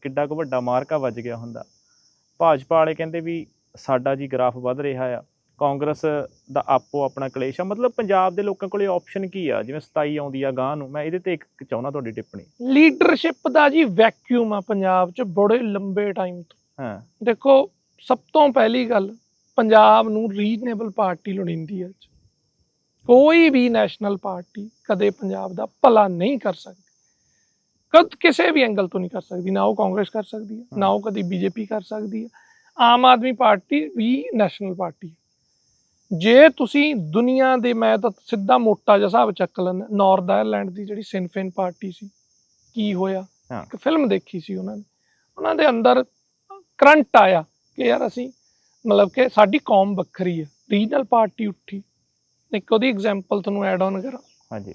ਕਿੱਡਾ ਕੁ ਵੱਡਾ ਮਾਰਕਾ ਵੱਜ ਗਿਆ ਹੁੰਦਾ। ਭਾਜਪਾ ਵਾਲੇ ਕਹਿੰਦੇ ਵੀ ਸਾਡਾ ਜੀ ਗ੍ਰਾਫ ਵੱਧ ਰਿਹਾ ਆ। ਕਾਂਗਰਸ ਦਾ ਆਪੋ ਆਪਣਾ ਕਲੇਸ਼ ਆ। ਮਤਲਬ ਪੰਜਾਬ ਦੇ ਲੋਕਾਂ ਕੋਲੇ ਆਪਸ਼ਨ ਕੀ ਆ? ਜਿਵੇਂ 27 ਆਉਂਦੀ ਆ ਗਾਂ ਨੂੰ ਮੈਂ ਇਹਦੇ ਤੇ ਇੱਕ ਚਾਹੁੰਦਾ ਤੁਹਾਡੀ ਟਿੱਪਣੀ। ਲੀਡਰਸ਼ਿਪ ਦਾ ਜੀ ਵੈਕਿਊਮ ਆ ਪੰਜਾਬ 'ਚ ਬੜੇ ਲੰਬੇ ਟਾਈਮ ਤੋਂ। ਹਾਂ। ਦੇਖੋ ਸਭ ਤੋਂ ਪਹਿਲੀ ਗੱਲ ਪੰਜਾਬ ਨੂੰ ਰੀਜਨੇਬਲ ਪਾਰਟੀ ਲੋੜੀਂਦੀ ਹੈ ਕੋਈ ਵੀ ਨੈਸ਼ਨਲ ਪਾਰਟੀ ਕਦੇ ਪੰਜਾਬ ਦਾ ਭਲਾ ਨਹੀਂ ਕਰ ਸਕਦੀ। ਕਦ ਕਿਸੇ ਵੀ ਐਂਗਲ ਤੋਂ ਨਹੀਂ ਕਰ ਸਕਦੀ। ਨਾ ਉਹ ਕਾਂਗਰਸ ਕਰ ਸਕਦੀ ਹੈ ਨਾ ਉਹ ਕਦੀ ਬੀਜੇਪੀ ਕਰ ਸਕਦੀ ਹੈ ਆਮ ਆਦਮੀ ਪਾਰਟੀ ਵੀ ਨੈਸ਼ਨਲ ਪਾਰਟੀ ਹੈ ਜੇ ਤੁਸੀਂ ਦੁਨੀਆ ਦੇ ਮੈਂ ਤਾਂ ਸਿੱਧਾ ਮੋਟਾ ਜਿਹਾ ਹਿਸਾਬ ਚੱਕ ਲੈਂਦਾ ਨਾਰਥ ਆਇਰਲੈਂਡ ਦੀ ਜਿਹੜੀ ਸਿਨਫੇਨ ਪਾਰਟੀ ਸੀ ਕੀ ਹੋਇਆ। ਇੱਕ ਫਿਲਮ ਦੇਖੀ ਸੀ ਉਹਨਾਂ ਨੇ। ਉਹਨਾਂ ਦੇ ਅੰਦਰ ਕਰੰਟ ਆਇਆ ਕਿ ਯਾਰ ਅਸੀਂ ਮਤਲਬ ਕਿ ਸਾਡੀ ਕੌਮ ਵੱਖਰੀ ਹੈ ਰੀਜਨਲ ਪਾਰਟੀ ਉੱਠੀ। ਇੱਕ ਉਹਦੀ ਐਗਜ਼ਾਮਪਲ ਤੁਹਾਨੂੰ ਐਡ ਆਨ ਕਰਾਂ। ਹਾਂਜੀ।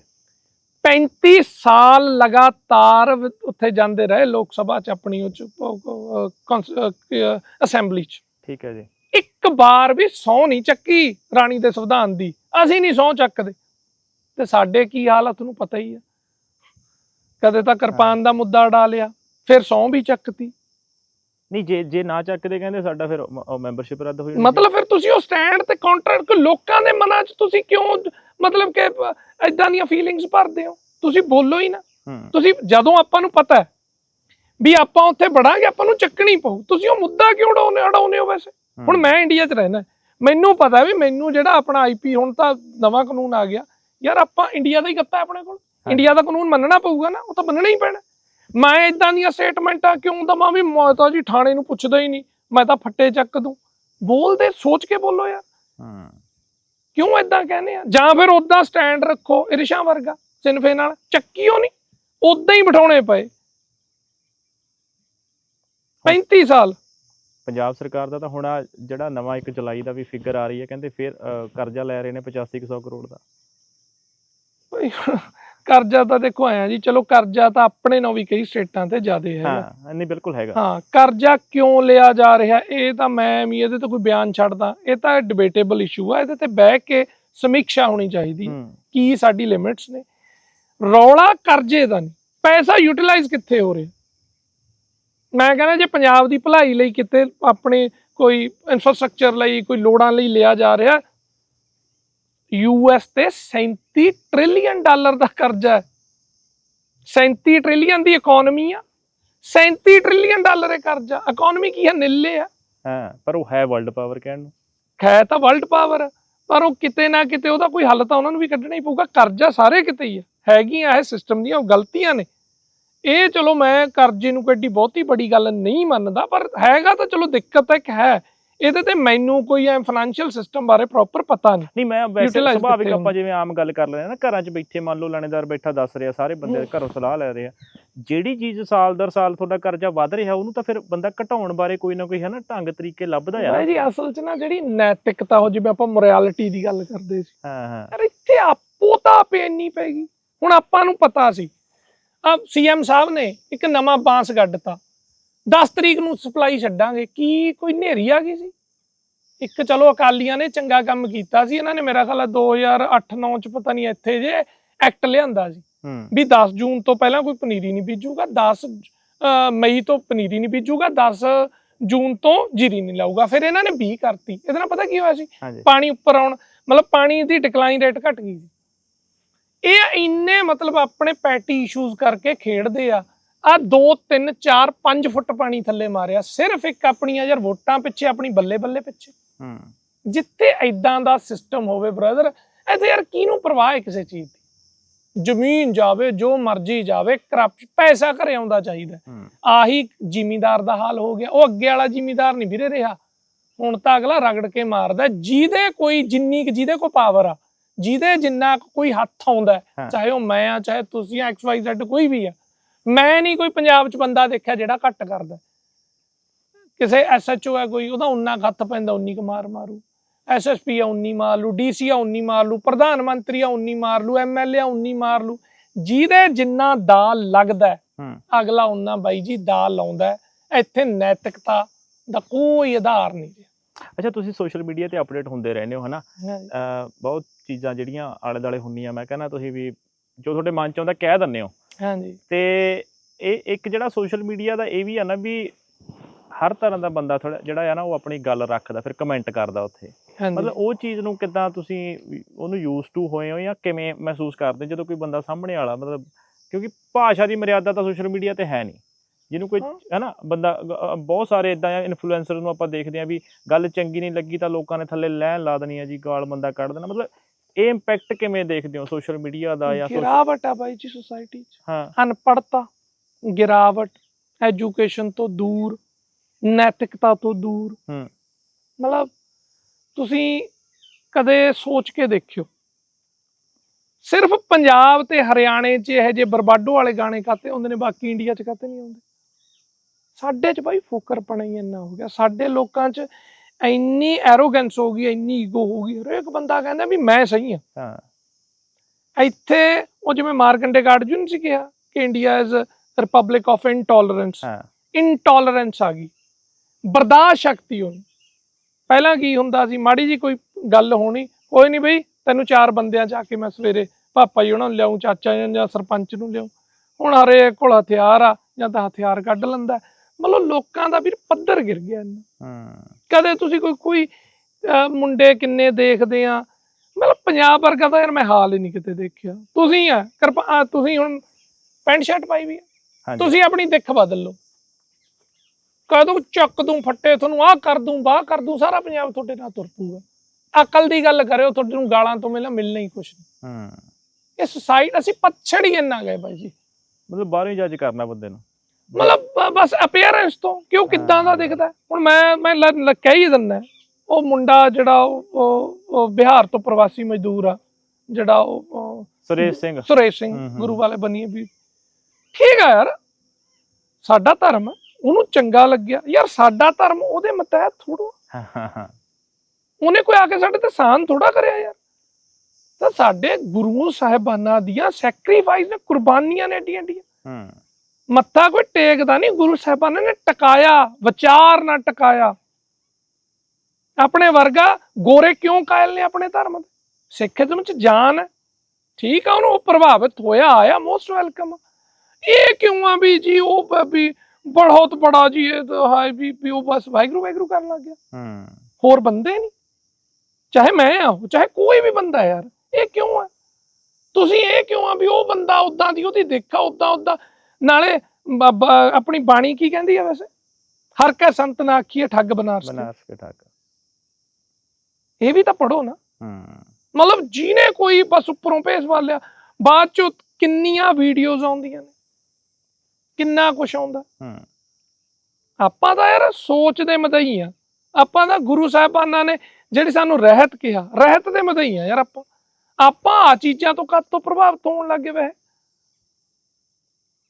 35 ਸਾਲ ਲਗਾਤਾਰ ਉੱਥੇ ਜਾਂਦੇ ਰਹੇ ਲੋਕ ਸਭਾ ਚ ਆਪਣੀ ਉਹ ਚ ਅਸੈਂਬਲੀ ਚ। ਠੀਕ ਹੈ ਜੀ। ਇੱਕ ਵਾਰ ਵੀ ਸਹੁੰ ਨਹੀਂ ਚੱਕੀ ਰਾਣੀ ਦੇ ਸੰਵਿਧਾਨ ਦੀ। ਅਸੀਂ ਨਹੀਂ ਸਹੁੰ ਚੱਕਦੇ। ਤੇ ਸਾਡੇ ਕੀ ਹਾਲ ਆ ਤੁਹਾਨੂੰ ਪਤਾ ਹੀ ਆ। ਕਦੇ ਤਾਂ ਕਿਰਪਾਨ ਦਾ ਮੁੱਦਾ ਉਡਾ ਲਿਆ ਫਿਰ ਸਹੁੰ ਵੀ ਚੱਕਤੀ। ਨਹੀਂ ਜੇ ਜੇ ਨਾ ਚੱਕਦੇ ਕਹਿੰਦੇ ਸਾਡਾ ਫਿਰ ਮੈਂਬਰਸ਼ਿਪ ਰੱਦ ਹੋ ਜਾਣੀ। ਮਤਲਬ ਫਿਰ ਤੁਸੀਂ ਉਹ ਸਟੈਂਡ ਤੇ ਕਾਉਂਟਰ ਲੋਕਾਂ ਦੇ ਮਨਾਂ 'ਚ ਤੁਸੀਂ ਕਿਉਂ ਮਤਲਬ ਕਿ ਇਦਾਂ ਦੀਆਂ ਫੀਲਿੰਗਸ ਭਰਦੇ ਹੋ? ਤੁਸੀਂ ਬੋਲੋ ਹੀ ਨਾ। ਤੁਸੀਂ ਜਦੋਂ ਆਪਾਂ ਨੂੰ ਪਤਾ ਵੀ ਆਪਾਂ ਉੱਥੇ ਵੜਾਂਗੇ ਆਪਾਂ ਨੂੰ ਚੱਕਣੀ ਪਊ। ਤੁਸੀਂ ਉਹ ਮੁੱਦਾ ਕਿਉਂ ਉਡਾਉਨੇ ਉਡਾਉਨੇ ਹੋ ਵੈਸੇ? ਹੁਣ ਮੈਂ ਇੰਡੀਆ 'ਚ ਰਹਿਣਾ ਮੈਨੂੰ ਪਤਾ ਵੀ ਮੈਨੂੰ ਜਿਹੜਾ ਆਪਣਾ ਆਈਪੀ ਹੁਣ ਤਾਂ ਨਵਾਂ ਕਾਨੂੰਨ ਆ ਗਿਆ। ਯਾਰ ਆਪਾਂ ਇੰਡੀਆ ਦਾ ਹੀ ਗੱਤਾ ਆਪਣੇ ਕੋਲ। ਇੰਡੀਆ ਦਾ ਕਾਨੂੰਨ ਮੰਨਣਾ ਪਊਗਾ ਨਾ ਉਹ ਤਾਂ ਮੰਨਣਾ ਹੀ ਪੈਣਾ। ਮੈਂ ਇਦਾਂ ਦੀਆਂ ਸਟੇਟਮੈਂਟਾਂ ਕਿਉਂ ਦਵਾਂ ਵੀ ਮੈਂ ਤਾਂ ਜੀ ਥਾਣੇ ਨੂੰ ਪੁੱਛਦਾ ਹੀ ਨਹੀਂ। ਮੈਂ ਤਾਂ ਫੱਟੇ ਚੱਕ ਦੂੰ। ਬੋਲਦੇ ਸੋਚ ਕੇ ਬੋਲੋ ਯਾਰ। ਹੂੰ। ਕਿਉਂ ਇਦਾਂ ਕਹਿੰਦੇ ਆ? ਜਾਂ ਫਿਰ ਉਦਾਂ ਸਟੈਂਡ ਰੱਖੋ ਇਰਸ਼ਾ ਵਰਗਾ ਸਿਨਫੇ ਨਾਲ। ਚੱਕੀਓ ਨਹੀਂ। ਉਦਾਂ ਹੀ ਬਿਠਾਉਣੇ ਪਏ। 35 ਸਾਲ। ਪੰਜਾਬ ਸਰਕਾਰ ਦਾ ਤਾਂ ਹੁਣ ਆਹ ਜਿਹੜਾ ਨਵਾਂ ਇੱਕ ਜੁਲਾਈ ਦਾ ਵੀ ਫਿਗਰ ਆ ਰਹੀ ਹੈ ਕਹਿੰਦੇ ਫਿਰ ਕਰਜ਼ਾ ਲੈ ਰਹੇ ਨੇ 8500 ਕਰੋੜ ਦਾ। ਭਾਈ, ਕਰਜ਼ਾ ਤਾਂ ਦੇਖੋ ਆਇਆ ਜੀ ਚਲੋ ਕਰਜ਼ਾ ਤਾਂ ਆਪਣੇ ਨਾਲ ਵੀ ਕਈ ਸਟੇਟਾਂ ਤੇ ਜ਼ਿਆਦਾ ਹੈ। ਹਾਂ ਨਹੀਂ ਬਿਲਕੁਲ ਹੈਗਾ। ਹਾਂ ਕਰਜ਼ਾ ਕਿਉਂ ਲਿਆ ਜਾ ਰਿਹਾ? ਇਹ ਤਾਂ ਮੈਂ ਵੀ ਇਹਦੇ ਤੇ ਕੋਈ ਬਿਆਨ ਛੱਡਦਾ। ਇਹ ਤਾਂ ਡਿਬੇਟੇਬਲ ਇਸ਼ੂ ਆ ਇਹਦੇ ਤੇ ਬਹਿ ਕੇ ਸਮੀਖਿਆ ਹੋਣੀ ਚਾਹੀਦੀ ਕੀ ਸਾਡੀ ਲਿਮਿਟਸ ਨੇ। ਰੌਲਾ ਕਰਜ਼ੇ ਦਾ ਨਹੀਂ। ਪੈਸਾ ਯੂਟਿਲਾਈਜ਼ ਕਿੱਥੇ ਹੋ ਰਿਹਾ? ਮੈਂ ਕਹਿੰਦਾ ਜੇ ਪੰਜਾਬ ਦੀ ਭਲਾਈ ਲਈ ਕਿਤੇ ਆਪਣੇ ਕੋਈ ਇਨਫਰਾਸਟ੍ਰਕਚਰ ਲਈ ਕੋਈ ਲੋੜਾਂ ਲਈ ਲਿਆ ਜਾ ਰਿਹਾ ਯੂਐਸ ਤੇ 37 ਟ੍ਰਿਲੀਅਨ ਡਾਲਰ ਦਾ ਕਰਜ਼ਾ ਹੈ। 37 ਟ੍ਰਿਲੀਅਨ ਦੀ ਇਕਨੋਮੀ ਆ। 37 ਟ੍ਰਿਲੀਅਨ ਡਾਲਰ ਹੈ ਕਰਜ਼ਾ। ਇਕਨੋਮੀ ਕੀ ਹੈ ਨਿੱਲੇ ਆ। ਹਾਂ ਪਰ ਉਹ ਹੈ ਵਰਲਡ ਪਾਵਰ ਕਹਿਣ ਨੂੰ। ਹੈ ਤਾਂ ਵਰਲਡ ਪਾਵਰ ਪਰ ਉਹ ਕਿਤੇ ਨਾ ਕਿਤੇ ਉਹਦਾ ਕੋਈ ਹੱਲ ਤਾਂ ਉਹਨਾਂ ਨੂੰ ਵੀ ਕੱਢਣਾ ਹੀ ਪਊਗਾ। ਕਰਜ਼ਾ ਸਾਰੇ ਕਿਤੇ ਹੀ ਹੈ ਹੈਗੀਆਂ ਇਹ ਸਿਸਟਮ ਦੀਆਂ ਉਹ ਗਲਤੀਆਂ ਨੇ। ਇਹ ਚਲੋ ਮੈਂ ਕਰਜ਼ੇ ਨੂੰ ਕੋਈ ਬਹੁਤੀ ਬੜੀ ਗੱਲ ਨਹੀਂ ਮੰਨਦਾ ਪਰ ਹੈਗਾ ਤਾਂ ਚਲੋ ਦਿੱਕਤ ਇੱਕ ਹੈ। ਇਹਦੇ ਤੇ ਮੈਨੂੰ ਕੋਈ ਐ ਫਾਈਨੈਂਸ਼ੀਅਲ ਸਿਸਟਮ ਬਾਰੇ ਪ੍ਰੋਪਰ ਪਤਾ ਨਹੀਂ। ਨਹੀਂ ਮੈਂ ਵੈਸੇ ਸੁਭਾਵਿਕ ਆਪਾਂ ਜਿਵੇਂ ਆਮ ਗੱਲ ਕਰ ਲੈਂਦੇ ਨਾ ਘਰਾਂ 'ਚ ਬੈਠੇ ਮੰਨ ਲਓ ਲਾਣੇਦਾਰ ਬੈਠਾ ਦੱਸ ਰਿਹਾ ਸਾਰੇ ਬੰਦੇ ਘਰੋਂ ਸਲਾਹ ਲੈ ਰਹੇ ਆ। ਜਿਹੜੀ ਚੀਜ਼ ਸਾਲ ਦਰ ਸਾਲ ਤੁਹਾਡਾ ਕਰਜ਼ਾ ਵੱਧ ਰਿਹਾ ਉਹਨੂੰ ਤਾਂ ਫਿਰ ਬੰਦਾ ਘਟਾਉਣ ਬਾਰੇ ਕੋਈ ਨਾ ਕੋਈ ਹੈ ਨਾ ਢੰਗ ਤਰੀਕੇ ਲੱਭਦਾ ਆ। ਭਾਈ ਜੀ ਅਸਲ 'ਚ ਨਾ ਜਿਹੜੀ ਨੈਤਿਕਤਾ ਹੋ ਜਿਵੇਂ ਆਪਾਂ ਮੋਰੈਲਿਟੀ ਦੀ ਗੱਲ ਕਰਦੇ ਸੀ। ਹਾਂ ਹਾਂ। ਯਾਰ ਇੱਥੇ ਆਪੋ ਤਾਂ ਪੈਣੀ ਪੈਗੀ ਹੁਣ ਆਪਾਂ ਨੂੰ ਪਤਾ ਸੀ ਆ ਸੀਐਮ ਸਾਹਿਬ ਨੇ ਇੱਕ ਨਵਾਂ ਬਾਂਸ ਗੱਡਤਾ। 10 ਤਰੀਕ ਨੂੰ ਸਪਲਾਈ ਛੱਡਾਂਗੇ। ਕੀ ਕੋਈ ਨੇਰੀ ਆ ਗਈ ਸੀ? ਇੱਕ ਚਲੋ ਅਕਾਲੀਆਂ ਨੇ ਚੰਗਾ ਕੰਮ ਕੀਤਾ ਸੀ। ਇਹਨਾਂ ਨੇ ਮੇਰਾ ਖਿਆਲ ਹੈ 2008-9 ਚ ਪਤਾ ਨਹੀਂ ਇੱਥੇ ਜੇ ਐਕਟ ਲਿਆਂਦਾ ਸੀ। ਵੀ 10 ਜੂਨ ਤੋਂ ਪਹਿਲਾਂ ਕੋਈ ਪਨੀਰੀ ਨਹੀਂ ਬੀਜੂਗਾ 10 ਅਹ, ਮਈ ਤੋਂ ਪਨੀਰੀ ਨਹੀਂ ਬੀਜੂਗਾ 10 ਜੂਨ ਤੋਂ ਜੀਰੀ ਨਹੀਂ ਲਾਊਗਾ। ਫਿਰ ਇਹਨਾਂ ਨੇ 20 ਕਰਤੀ। ਇਹਦੇ ਨਾਲ ਪਤਾ ਕੀ ਹੋਇਆ ਸੀ? ਪਾਣੀ ਉੱਪਰ ਆਉਣ ਮਤਲਬ ਪਾਣੀ ਦੀ ਡਿਕਲਾਈਨ ਰੇਟ ਘਟ ਗਈ ਸੀ। ਇਹ ਇੰਨੇ ਮਤਲਬ ਆਪਣੇ ਪੈਟੀ ਇਸ਼ੂਜ਼ ਕਰਕੇ ਖੇਡਦੇ ਆ। ਆ 2 3 4 5 ਫੁੱਟ ਪਾਣੀ ਥੱਲੇ ਮਾਰਿਆ। ਸਿਰਫ ਇੱਕ ਆਪਣੀਆਂ ਯਾਰ ਵੋਟਾਂ ਪਿੱਛੇ ਆਪਣੀ ਬੱਲੇ ਬੱਲੇ ਪਿੱਛੇ। ਹੂੰ। ਜਿੱਥੇ ਐਦਾਂ ਦਾ ਸਿਸਟਮ ਹੋਵੇ ਬ੍ਰਦਰ ਇੱਥੇ ਯਾਰ ਕਿਹਨੂੰ ਪਰਵਾਹ ਹੈ ਕਿਸੇ ਚੀਜ਼ ਦੀ? ਜ਼ਮੀਨ ਜਾਵੇ ਜੋ ਮਰਜ਼ੀ ਜਾਵੇ ਕਰਪਟ ਪੈਸਾ ਘਰੇ ਆਉਂਦਾ ਚਾਹੀਦਾ। ਆਹੀ ਜ਼ਿਮੀਂਦਾਰ ਦਾ ਹਾਲ ਹੋ ਗਿਆ। ਉਹ ਅੱਗੇ ਵਾਲਾ ਜ਼ਿਮੀਂਦਾਰ ਨਹੀਂ ਵੀਰੇ ਰਿਹਾ। ਹੁਣ ਤਾਂ ਅਗਲਾ ਰਗੜ ਕੇ ਮਾਰਦਾ। ਜਿਹਦੇ ਕੋਈ ਜਿੰਨੀ ਜਿਹਦੇ ਕੋ ਪਾਵਰ ਆ ਜਿਹਦੇ ਜਿੰਨਾ ਕੋਈ ਹੱਥ ਆਉਂਦਾ। ਚਾਹੇ ਉਹ ਮੈਂ ਆ ਚਾਹੇ ਤੁਸੀਂ ਐਕਸ ਵਾਈ ਜ਼ੈਡ ਕੋਈ ਵੀ ਆ ਮੈਂ ਨਹੀਂ ਕੋਈ ਪੰਜਾਬ 'ਚ ਬੰਦਾ ਦੇਖਿਆ ਜਿਹੜਾ ਘੱਟ ਕਰਦਾ ਕਿਸੇ ਐਸਐਚਓ ਹੈ ਕੋਈ ਉਹਦਾ ਉਨਾ ਹੱਥ ਪੈਂਦਾ ਉਨੀ ਕੁ ਮਾਰ ਮਾਰੂ ਐਸਐਸਪੀ ਆ ਉਨੀ ਮਾਰ ਲੂ ਡੀਸੀ ਆ ਉਨੀ ਮਾਰ ਲੂ ਪ੍ਰਧਾਨ ਮੰਤਰੀ ਆ ਉਨੀ ਮਾਰ ਲੂ ਐਮਐਲਏ ਆ ਉਨੀ ਮਾਰ ਲੂ ਜਿਹਦੇ ਜਿੰਨਾ ਦਾ ਲੱਗਦਾ ਅਗਲਾ ਉਹਨਾਂ ਬਾਈ ਜੀ ਦਾ ਲਾਉਂਦਾ। ਇੱਥੇ ਨੈਤਿਕਤਾ ਦਾ ਕੋਈ ਆਧਾਰ ਨਹੀਂ ਅੱਛਾ ਤੁਸੀਂ ਸੋਸ਼ਲ ਮੀਡੀਆ ਤੇ ਅਪਡੇਟ ਹੁੰਦੇ ਰਹਿੰਦੇ ਹੋ ਹਨਾ? ਅਹ ਬਹੁਤ ਚੀਜ਼ਾਂ ਜਿਹੜੀਆਂ ਆਲੇ ਦਾਲੇ ਹੁੰਦੀਆਂ ਮੈਂ ਕਹਿੰਦਾ ਤੁਸੀਂ ਵੀ ਜੋ ਤੁਹਾਡੇ ਮਨ ਚ ਆਉਂਦਾ ਕਹਿ ਦਿੰਦੇ ਹੋ। ਹਾਂਜੀ। ਤੇ ਇਹ ਇੱਕ ਜਿਹੜਾ ਸੋਸ਼ਲ ਮੀਡੀਆ ਦਾ ਇਹ ਵੀ ਆ ਨਾ ਵੀ ਹਰ ਤਰ੍ਹਾਂ ਦਾ ਬੰਦਾ ਥੋੜਾ ਜਿਹੜਾ ਆ ਨਾ ਉਹ ਆਪਣੀ ਗੱਲ ਰੱਖਦਾ ਫਿਰ ਕਮੈਂਟ ਕਰਦਾ ਉੱਥੇ। ਹਾਂਜੀ। ਮਤਲਬ ਉਹ ਚੀਜ਼ ਨੂੰ ਕਿੱਦਾਂ ਤੁਸੀਂ ਵੀ ਉਹਨੂੰ ਯੂਜ਼ ਟੂ ਹੋਏ ਹੋ ਜਾਂ ਕਿਵੇਂ ਮਹਿਸੂਸ ਕਰਦੇ ਜਦੋਂ ਕੋਈ ਬੰਦਾ ਸਾਹਮਣੇ ਵਾਲਾ ਮਤਲਬ ਕਿਉਂਕਿ ਭਾਸ਼ਾ ਦੀ ਮਰਿਆਦਾ ਤਾਂ ਸੋਸ਼ਲ ਮੀਡੀਆ ਤੇ ਹੈ ਨਹੀਂ। ਜਿਹਨੂੰ ਕੋਈ ਹਾਂ। ਹੈਨਾ ਬੰਦਾ ਬਹੁਤ ਸਾਰੇ ਇਦਾਂ ਇਨਫਲੂਐਂਸਰ ਨੂੰ ਆਪਾਂ ਦੇਖਦੇ ਆ ਵੀ ਗੱਲ ਚੰਗੀ ਨਹੀਂ ਲੱਗੀ ਤਾਂ ਲੋਕਾਂ ਨੇ ਥੱਲੇ ਲੈਣ ਲਾ ਦੇਣੀ ਆ ਜੀ ਗਾਲ ਬੰਦਾ ਕੱਢ ਦੇਣਾ। ਮਤਲਬ ਇਹ ਇੰਪੈਕਟ ਕਿਵੇਂ ਦੇਖਦੇ ਹੋ ਸੋਸ਼ਲ ਮੀਡੀਆ ਦਾ ਜਾਂ social- ਗਿਰਾਵਟ ਆ ਬਾਈ ਜੀ ਸੁਸਾਇਟੀ 'ਚ। ਹਾਂ। ਅਨਪੜਤਾ ਗਿਰਾਵਟ ਐਜੂਕੇਸ਼ਨ ਤੋਂ ਦੂਰ ਨੈਤਿਕਤਾ ਤੋਂ ਦੂਰ। ਹੂੰ। ਮਤਲਬ ਤੁਸੀਂ ਕਦੇ ਸੋਚ ਕੇ ਦੇਖਿਓ। ਸਿਰਫ ਪੰਜਾਬ ਤੇ ਹਰਿਆਣੇ 'ਚ ਇਹ ਜੇ ਬਰਬਾਡੋ ਵਾਲੇ ਗਾਣੇ ਕਾਤੇ ਹੁੰਦੇ ਨੇ ਬਾਕੀ ਇੰਡੀਆ 'ਚ ਕਾਤੇ ਨਹੀਂ ਹੁੰਦੇ। ਸਾਡੇ 'ਚ ਬਾਈ ਫੋਕਰਪਣਾ ਹੀ ਇੰਨਾ ਹੋ ਗਿਆ। ਸਾਡੇ ਲੋਕਾਂ 'ਚ ਇੰਨੀ ਐਰੋਗੈਂਸ ਹੋ ਗਈ ਇੰਨੀ ਈਗੋ ਹੋ ਗਈ। ਹਰੇਕ ਬੰਦਾ ਕਹਿੰਦਾ ਵੀ ਮੈਂ ਸਹੀ ਹਾਂ। ਹਾਂ। ਇੱਥੇ ਉਹ ਜਿਵੇਂ ਮਾਰਕੰਡੇ ਗਾਰਡਜਨ ਸੀ ਕਿਹਾ ਕਿ India is republic of intolerance ਹਾਂ। ਇਨਟੋਲਰੈਂਸ ਆ ਗਈ। ਬਰਦਾਸ਼ਤ ਸ਼ਕਤੀ ਹੋਣੀ ਪਹਿਲਾਂ ਕੀ ਹੁੰਦਾ ਸੀ? ਮਾੜੀ ਜੀ ਕੋਈ ਗੱਲ ਹੋਣੀ ਕੋਈ ਨਹੀਂ ਬਈ ਤੈਨੂੰ ਚਾਰ ਬੰਦਿਆਂ ਚ ਆ ਕੇ ਮੈਂ ਸਵੇਰੇ ਪਾਪਾ ਜੀ ਉਹਨਾਂ ਨੂੰ ਲਿਆਉਂ ਚਾਚਾ ਜੀ ਜਾਂ ਸਰਪੰਚ ਨੂੰ ਲਿਆਉਂ ਹੁਣ ਹਰੇਕ ਕੋਲ ਹਥਿਆਰ ਆ ਜਾਂ ਤਾਂ ਹਥਿਆਰ ਕੱਢ ਲੈਂਦਾ। ਮਤਲਬ ਲੋਕਾਂ ਦਾ ਵੀ ਪੱਧਰ ਗਿਰ ਗਿਆ ਇੰਨਾ। ਹਾਂ। ਕਦੇ ਤੁਸੀਂ ਕੋਈ ਕੋਈ ਮੁੰਡੇ ਕਿੰਨੇ ਦੇਖਦੇ ਆ? ਮਤਲਬ ਪੰਜਾਬ ਵਰਗਾ ਤਾਂ ਯਾਰ ਮੈਂ ਹਾਲ ਹੀ ਨਹੀਂ ਕਿਤੇ ਦੇਖਿਆ। ਤੁਸੀਂ ਆ ਕਿਰਪਾ ਤੁਸੀਂ ਹੁਣ ਪੈਂਟ ਸ਼ਰਟ ਪਾਈ ਵੀ ਆ। ਤੁਸੀਂ ਆਪਣੀ ਦਿੱਖ ਬਦਲ ਲਓ। ਕਦੋਂ ਚੱਕ ਦੂੰ ਫੱਟੇ ਤੁਹਾਨੂੰ ਆਹ ਕਰ ਦੂੰ ਬਾਹ ਕਰ ਦੂੰ ਸਾਰਾ ਪੰਜਾਬ ਤੁਹਾਡੇ ਨਾਲ ਤੁਰ ਪੂਗਾ ਅਕਲ ਦੀ ਗੱਲ ਕਰਿਓ ਤੁਹਾਡੇ ਨੂੰ ਗਾਲਾਂ ਤੋਂ ਮਿਲਣਾ ਮਿਲਣਾ ਹੀ ਕੁਛ ਨਹੀਂ। ਹਾਂ। ਇਹ ਸੁਸਾਇਟੀ ਅਸੀਂ ਪੱਛੜ ਹੀ ਇੰਨਾ ਗਏ ਬਾਈ ਜੀ। ਮਤਲਬ ਬਾਹਰੋਂ ਹੀ ਜੱਜ ਕਰਨਾ ਬੰਦੇ ਨੂੰ। ਮਤਲਬ ਬਸ ਅਪੀਅਰੈਂਸ ਤੋਂ ਕਿਉਂ ਕਿੱਦਾਂ ਦਾ। ਦਿਖਦਾ? ਹੁਣ ਮੈਂ ਮੈਂ ਲ- ਲ- ਕਹਿ ਹੀ ਦਿੰਦਾ। ਉਹ ਮੁੰਡਾ ਜਿਹੜਾ ਉਹ- ਬਿਹਾਰ ਤੋਂ ਪ੍ਰਵਾਸੀ ਮਜ਼ਦੂਰ ਆ ਜਿਹੜਾ ਉਹ ਸੁਰੇਸ਼ ਸਿੰਘ। ਸੁਰੇਸ਼ ਸਿੰਘ। ਗੁਰੂ ਵਾਲੇ ਬਣੀ ਵੀ। ਠੀਕ ਆ ਯਾਰ ਸਾਡਾ ਧਰਮ ਉਹਨੂੰ ਚੰਗਾ ਲੱਗਿਆ। ਯਾਰ ਸਾਡਾ ਧਰਮ ਉਹਦੇ ਮਤਹਿਤ ਥੋੜੋ ਉਹਨੇ ਕੋਈ ਆ ਕੇ ਸਾਡੇ ਤੇ ਸਾਨ ਥੋੜਾ ਕਰਿਆ ਯਾਰ। ਤਾਂ ਸਾਡੇ ਗੁਰੂ ਸਾਹਿਬਾਨਾਂ ਦੀਆਂ ਸੈਕਰੀਫਾਈਸ ਨੇ ਕੁਰਬਾਨੀਆਂ ਨੇ ਏਡੀਆਂ ਏਡੀਆਂ ਹੂੰ। ਮੱਥਾ ਕੋਈ ਟੇਕਦਾ ਨਹੀਂ ਗੁਰੂ ਸਾਹਿਬਾਨਾਂ ਨੇ ਟਿਕਾਇਆ ਵਿਚਾਰ ਨਾ ਟਿਕਾਇਆ। ਆਪਣੇ ਵਰਗਾ ਗੋਰੇ ਕਿਉਂ ਕਾਇਲ ਨੇ ਆਪਣੇ ਧਰਮ ਦੇ? ਸਿੱਖੀਜ਼ਮ ਚ ਜਾਨ ਹੈ। ਠੀਕ ਆ ਉਹਨੂੰ ਉਹ ਪ੍ਰਭਾਵਿਤ ਹੋਇਆ ਆਇਆ ਮੋਸਟ ਵੈਲਕਮ ਇਹ ਕਿਉਂ ਆ ਵੀ ਜੀ ਉਹ ਵੀ ਬਹੁਤ ਬੜਾ ਜੀ ਇਹ ਤਾਂ ਹੈ ਵੀ ਵੀ ਉਹ ਬਸ ਵਾਹਿਗੁਰੂ ਵਾਹਿਗੁਰੂ ਕਰਨ ਲੱਗ ਗਿਆ। ਹੂੰ। ਹੋਰ ਬੰਦੇ ਨਹੀਂ। ਚਾਹੇ ਮੈਂ ਆ ਚਾਹੇ ਕੋਈ ਵੀ ਬੰਦਾ ਯਾਰ ਇਹ ਕਿਉਂ ਆ? ਤੁਸੀਂ ਇਹ ਕਿਉਂ ਆ ਵੀ ਉਹ ਬੰਦਾ ਉਦਾਂ ਦੀ ਉਹਦੀ ਦੇਖਾ ਉਦਾਂ ਉਦਾਂ ਨਾਲੇ ਬਾਬਾ ਆਪਣੀ ਬਾਣੀ ਕੀ ਕਹਿੰਦੀ ਆ ਵੈਸੇ? ਹਰ ਕੈ ਸੰਤ ਨਾ ਆਖੀਏ ਠੱਗ ਬਨਾਰਸ। ਬਨਾਰਸ ਕੇ ਠਾਕ ਇਹ ਵੀ ਤਾਂ ਪੜੋ ਨਾ। ਹੂੰ। ਮਤਲਬ ਜਿਹਨੇ ਕੋਈ ਬਸ ਉੱਪਰੋਂ ਭੇਸ ਮਾਰ ਲਿਆ ਬਾਅਦ ਚ ਕਿੰਨੀਆਂ ਵੀਡੀਓਜ਼ ਆਉਂਦੀਆਂ ਨੇ। ਕਿੰਨਾ ਕੁਝ ਆਉਂਦਾ। ਹੂੰ। ਆਪਾਂ ਤਾਂ ਯਾਰ ਸੋਚ ਦੇ ਮਦਈ ਆ। ਆਪਾਂ ਤਾਂ ਗੁਰੂ ਸਾਹਿਬਾਨਾਂ ਨੇ ਜਿਹੜੀ ਸਾਨੂੰ ਰਹਿਤ ਕਿਹਾ ਰਹਿਤ ਦੇ ਮਦਈ ਆ ਯਾਰ ਆਪਾਂ। ਆਪਾਂ ਆ ਚੀਜ਼ਾਂ ਤੋਂ ਕਦ ਤੋਂ ਪ੍ਰਭਾਵਿਤ ਹੋਣ ਲੱਗੇ ਵੈ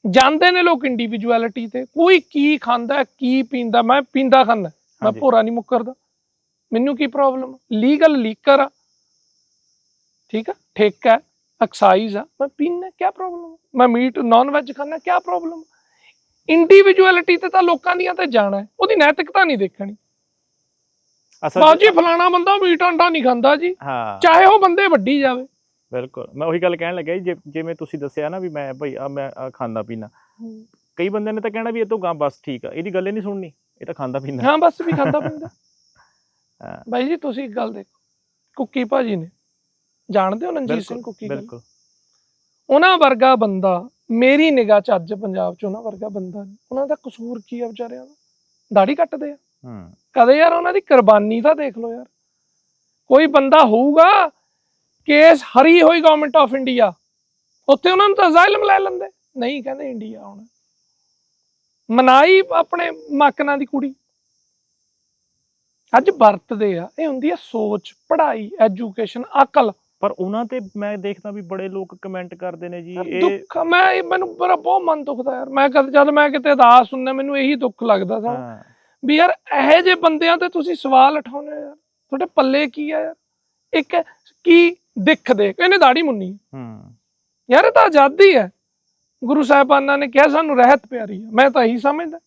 ਜਾਂਦੇ ਨੇ ਲੋਕ ਇੰਡੀਵਿਜੂਅਲਿਟੀ ਤੇ। ਕੋਈ ਕੀ ਖਾਂਦਾ ਕੀ ਪੀਂਦਾ ਮੈਂ ਪੀਂਦਾ ਖਾਂਦਾ ਮੈਂ। ਭੋਰਾ ਨਹੀਂ ਮੁੱਕਰਦਾ। ਮੈਨੂੰ ਕੀ ਪ੍ਰੋਬਲਮ ਲੀਗਲ ਲੀਕਰ ਆ। ਠੀਕ ਆ? ਠੇਕਾ ਐਕਸਾਈਜ਼ ਆ। ਮੈਂ ਪੀਣਾ ਕੀ ਪ੍ਰੋਬਲਮ ਮੈਂ ਮੀਟ ਨਾਨ ਵੈਜ ਖਾਣਾ ਕੀ ਪ੍ਰੋਬਲਮ ਇੰਡੀਵਿਜੂਅਲਿਟੀ ਤੇ ਤਾਂ ਲੋਕਾਂ ਦੀਆਂ ਤੇ ਜਾਣਾ ਉਹਦੀ ਨੈਤਿਕਤਾ ਨਹੀਂ ਦੇਖਣੀ। ਅਸਲ ਬਾਜੀ ਫਲਾਣਾ ਬੰਦਾ ਮੀਟ ਅੰਡਾ ਨਹੀਂ ਖਾਂਦਾ ਜੀ। ਚਾਹੇ ਉਹ ਬੰਦੇ ਵੱਡੀ ਜਾਵੇ। ਬਿਲਕੁਲ। ਮੈਂ ਉਹੀ ਗੱਲ ਕਹਿਣ ਲੱਗਿਆ ਜੀ, ਜੇ ਜਿਵੇਂ ਤੁਸੀਂ ਦੱਸਿਆ ਨਾ ਵੀ ਮੈਂ ਭਾਈ ਆ ਮੈਂ ਖਾਂਦਾ ਪੀਣਾ ਕਈ ਬੰਦੇ ਨੇ ਤਾਂ ਕਹਿਣਾ ਵੀ ਇਹ ਤੋਂ ਗਾਂ ਬਸ ਠੀਕ ਆ ਇਹਦੀ ਗੱਲ ਹੀ ਨਹੀਂ ਸੁਣਨੀ ਇਹ ਤਾਂ ਖਾਂਦਾ ਪੀਂਦਾ। ਹਾਂ ਬਸ ਵੀ ਖਾਂਦਾ ਪੀਂਦਾ। ਹਾਂ। ਬਾਈ ਜੀ ਤੁਸੀਂ ਇੱਕ ਗੱਲ ਦੇਖੋ ਕੁੱਕੀ ਭਾਜੀ ਨੇ ਜਾਣਦੇ ਹੋ ਰਣਜੀਤ ਸਿੰਘ ਕੁੱਕੀ ਗੱਲ? ਬਿਲਕੁਲ। ਉਹਨਾਂ ਵਰਗਾ ਬੰਦਾ ਮੇਰੀ ਨਿਗਾਹ ਚ ਅੱਜ ਪੰਜਾਬ ਚ ਉਹਨਾਂ ਵਰਗਾ ਬੰਦਾ ਨਹੀਂ। ਉਹਨਾਂ ਦਾ ਕਸੂਰ ਕੀ ਆ ਵਿਚਾਰਿਆਂ ਦਾ? ਦਾੜੀ ਕੱਟਦੇ ਆ। ਹੂੰ। ਕਦੇ ਯਾਰ ਉਹਨਾਂ ਦੀ ਕੁਰਬਾਨੀ ਤਾਂ ਦੇਖ ਲਓ ਯਾਰ। ਕੋਈ ਬੰਦਾ ਹੋਊਗਾ ਕੇਸ ਹਰੀ ਹੋਈ ਗਵਰਨਮੈਂਟ ਆਫ ਇੰਡੀਆ ਉੱਥੇ ਉਹਨਾਂ ਨੂੰ ਤਾਂ ਅਜ਼ਾਇਲਮ ਲੈ ਲੈਂਦੇ। ਨਹੀਂ ਕਹਿੰਦੇ ਇੰਡੀਆ ਹੁਣ ਮਨਾਈ ਆਪਣੇ ਮਾਕਨਾਂ ਦੀ ਕੁੜੀ। ਅੱਜ ਵਰਤਦੇ ਆ। ਇਹ ਹੁੰਦੀ ਆ ਸੋਚ ਪੜ੍ਹਾਈ ਐਜੂਕੇਸ਼ਨ ਅਕਲ। ਪਰ ਉਹਨਾਂ ਤੇ ਮੈਂ ਦੇਖਦਾ ਵੀ ਬੜੇ ਲੋਕ ਕਮੈਂਟ ਕਰਦੇ ਨੇ ਜੀ। ਇਹ ਦੁੱਖ ਮੈਂ ਮੈਨੂੰ ਬੜਾ ਬਹੁਤ ਮਨ ਦੁਖਦਾ ਯਾਰ। ਮੈਂ ਕਦ ਜਦ ਮੈਂ ਕਿਤੇ ਅਦਾਸ ਹੁੰਦਾ ਮੈਨੂੰ ਇਹੀ ਦੁੱਖ ਲੱਗਦਾ ਸਾ ਵੀ ਯਾਰ ਇਹੋ ਜਿਹੇ ਬੰਦਿਆਂ ਤੇ ਤੁਸੀਂ ਸਵਾਲ ਉਠਾਉਂਦੇ ਯਾਰ। ਤੁਹਾਡੇ ਪੱਲੇ ਕੀ ਆ ਯਾਰ? ਇੱਕ ਕੀ ਦਿੱਖ ਦੇ ਇਹਨੇ ਦਾੜੀ ਮੁੰਨੀ। ਹੂੰ। ਯਾਰ ਇਹ ਤਾਂ ਆਜ਼ਾਦੀ ਹੈ। ਗੁਰੂ ਸਾਹਿਬਾਨਾਂ ਨੇ ਕਿਹਾ ਸਾਨੂੰ ਰਹਿਤ ਪਿਆਰੀ ਹੈ ਮੈਂ ਤਾਂ ਇਹੀ ਸਮਝਦਾ।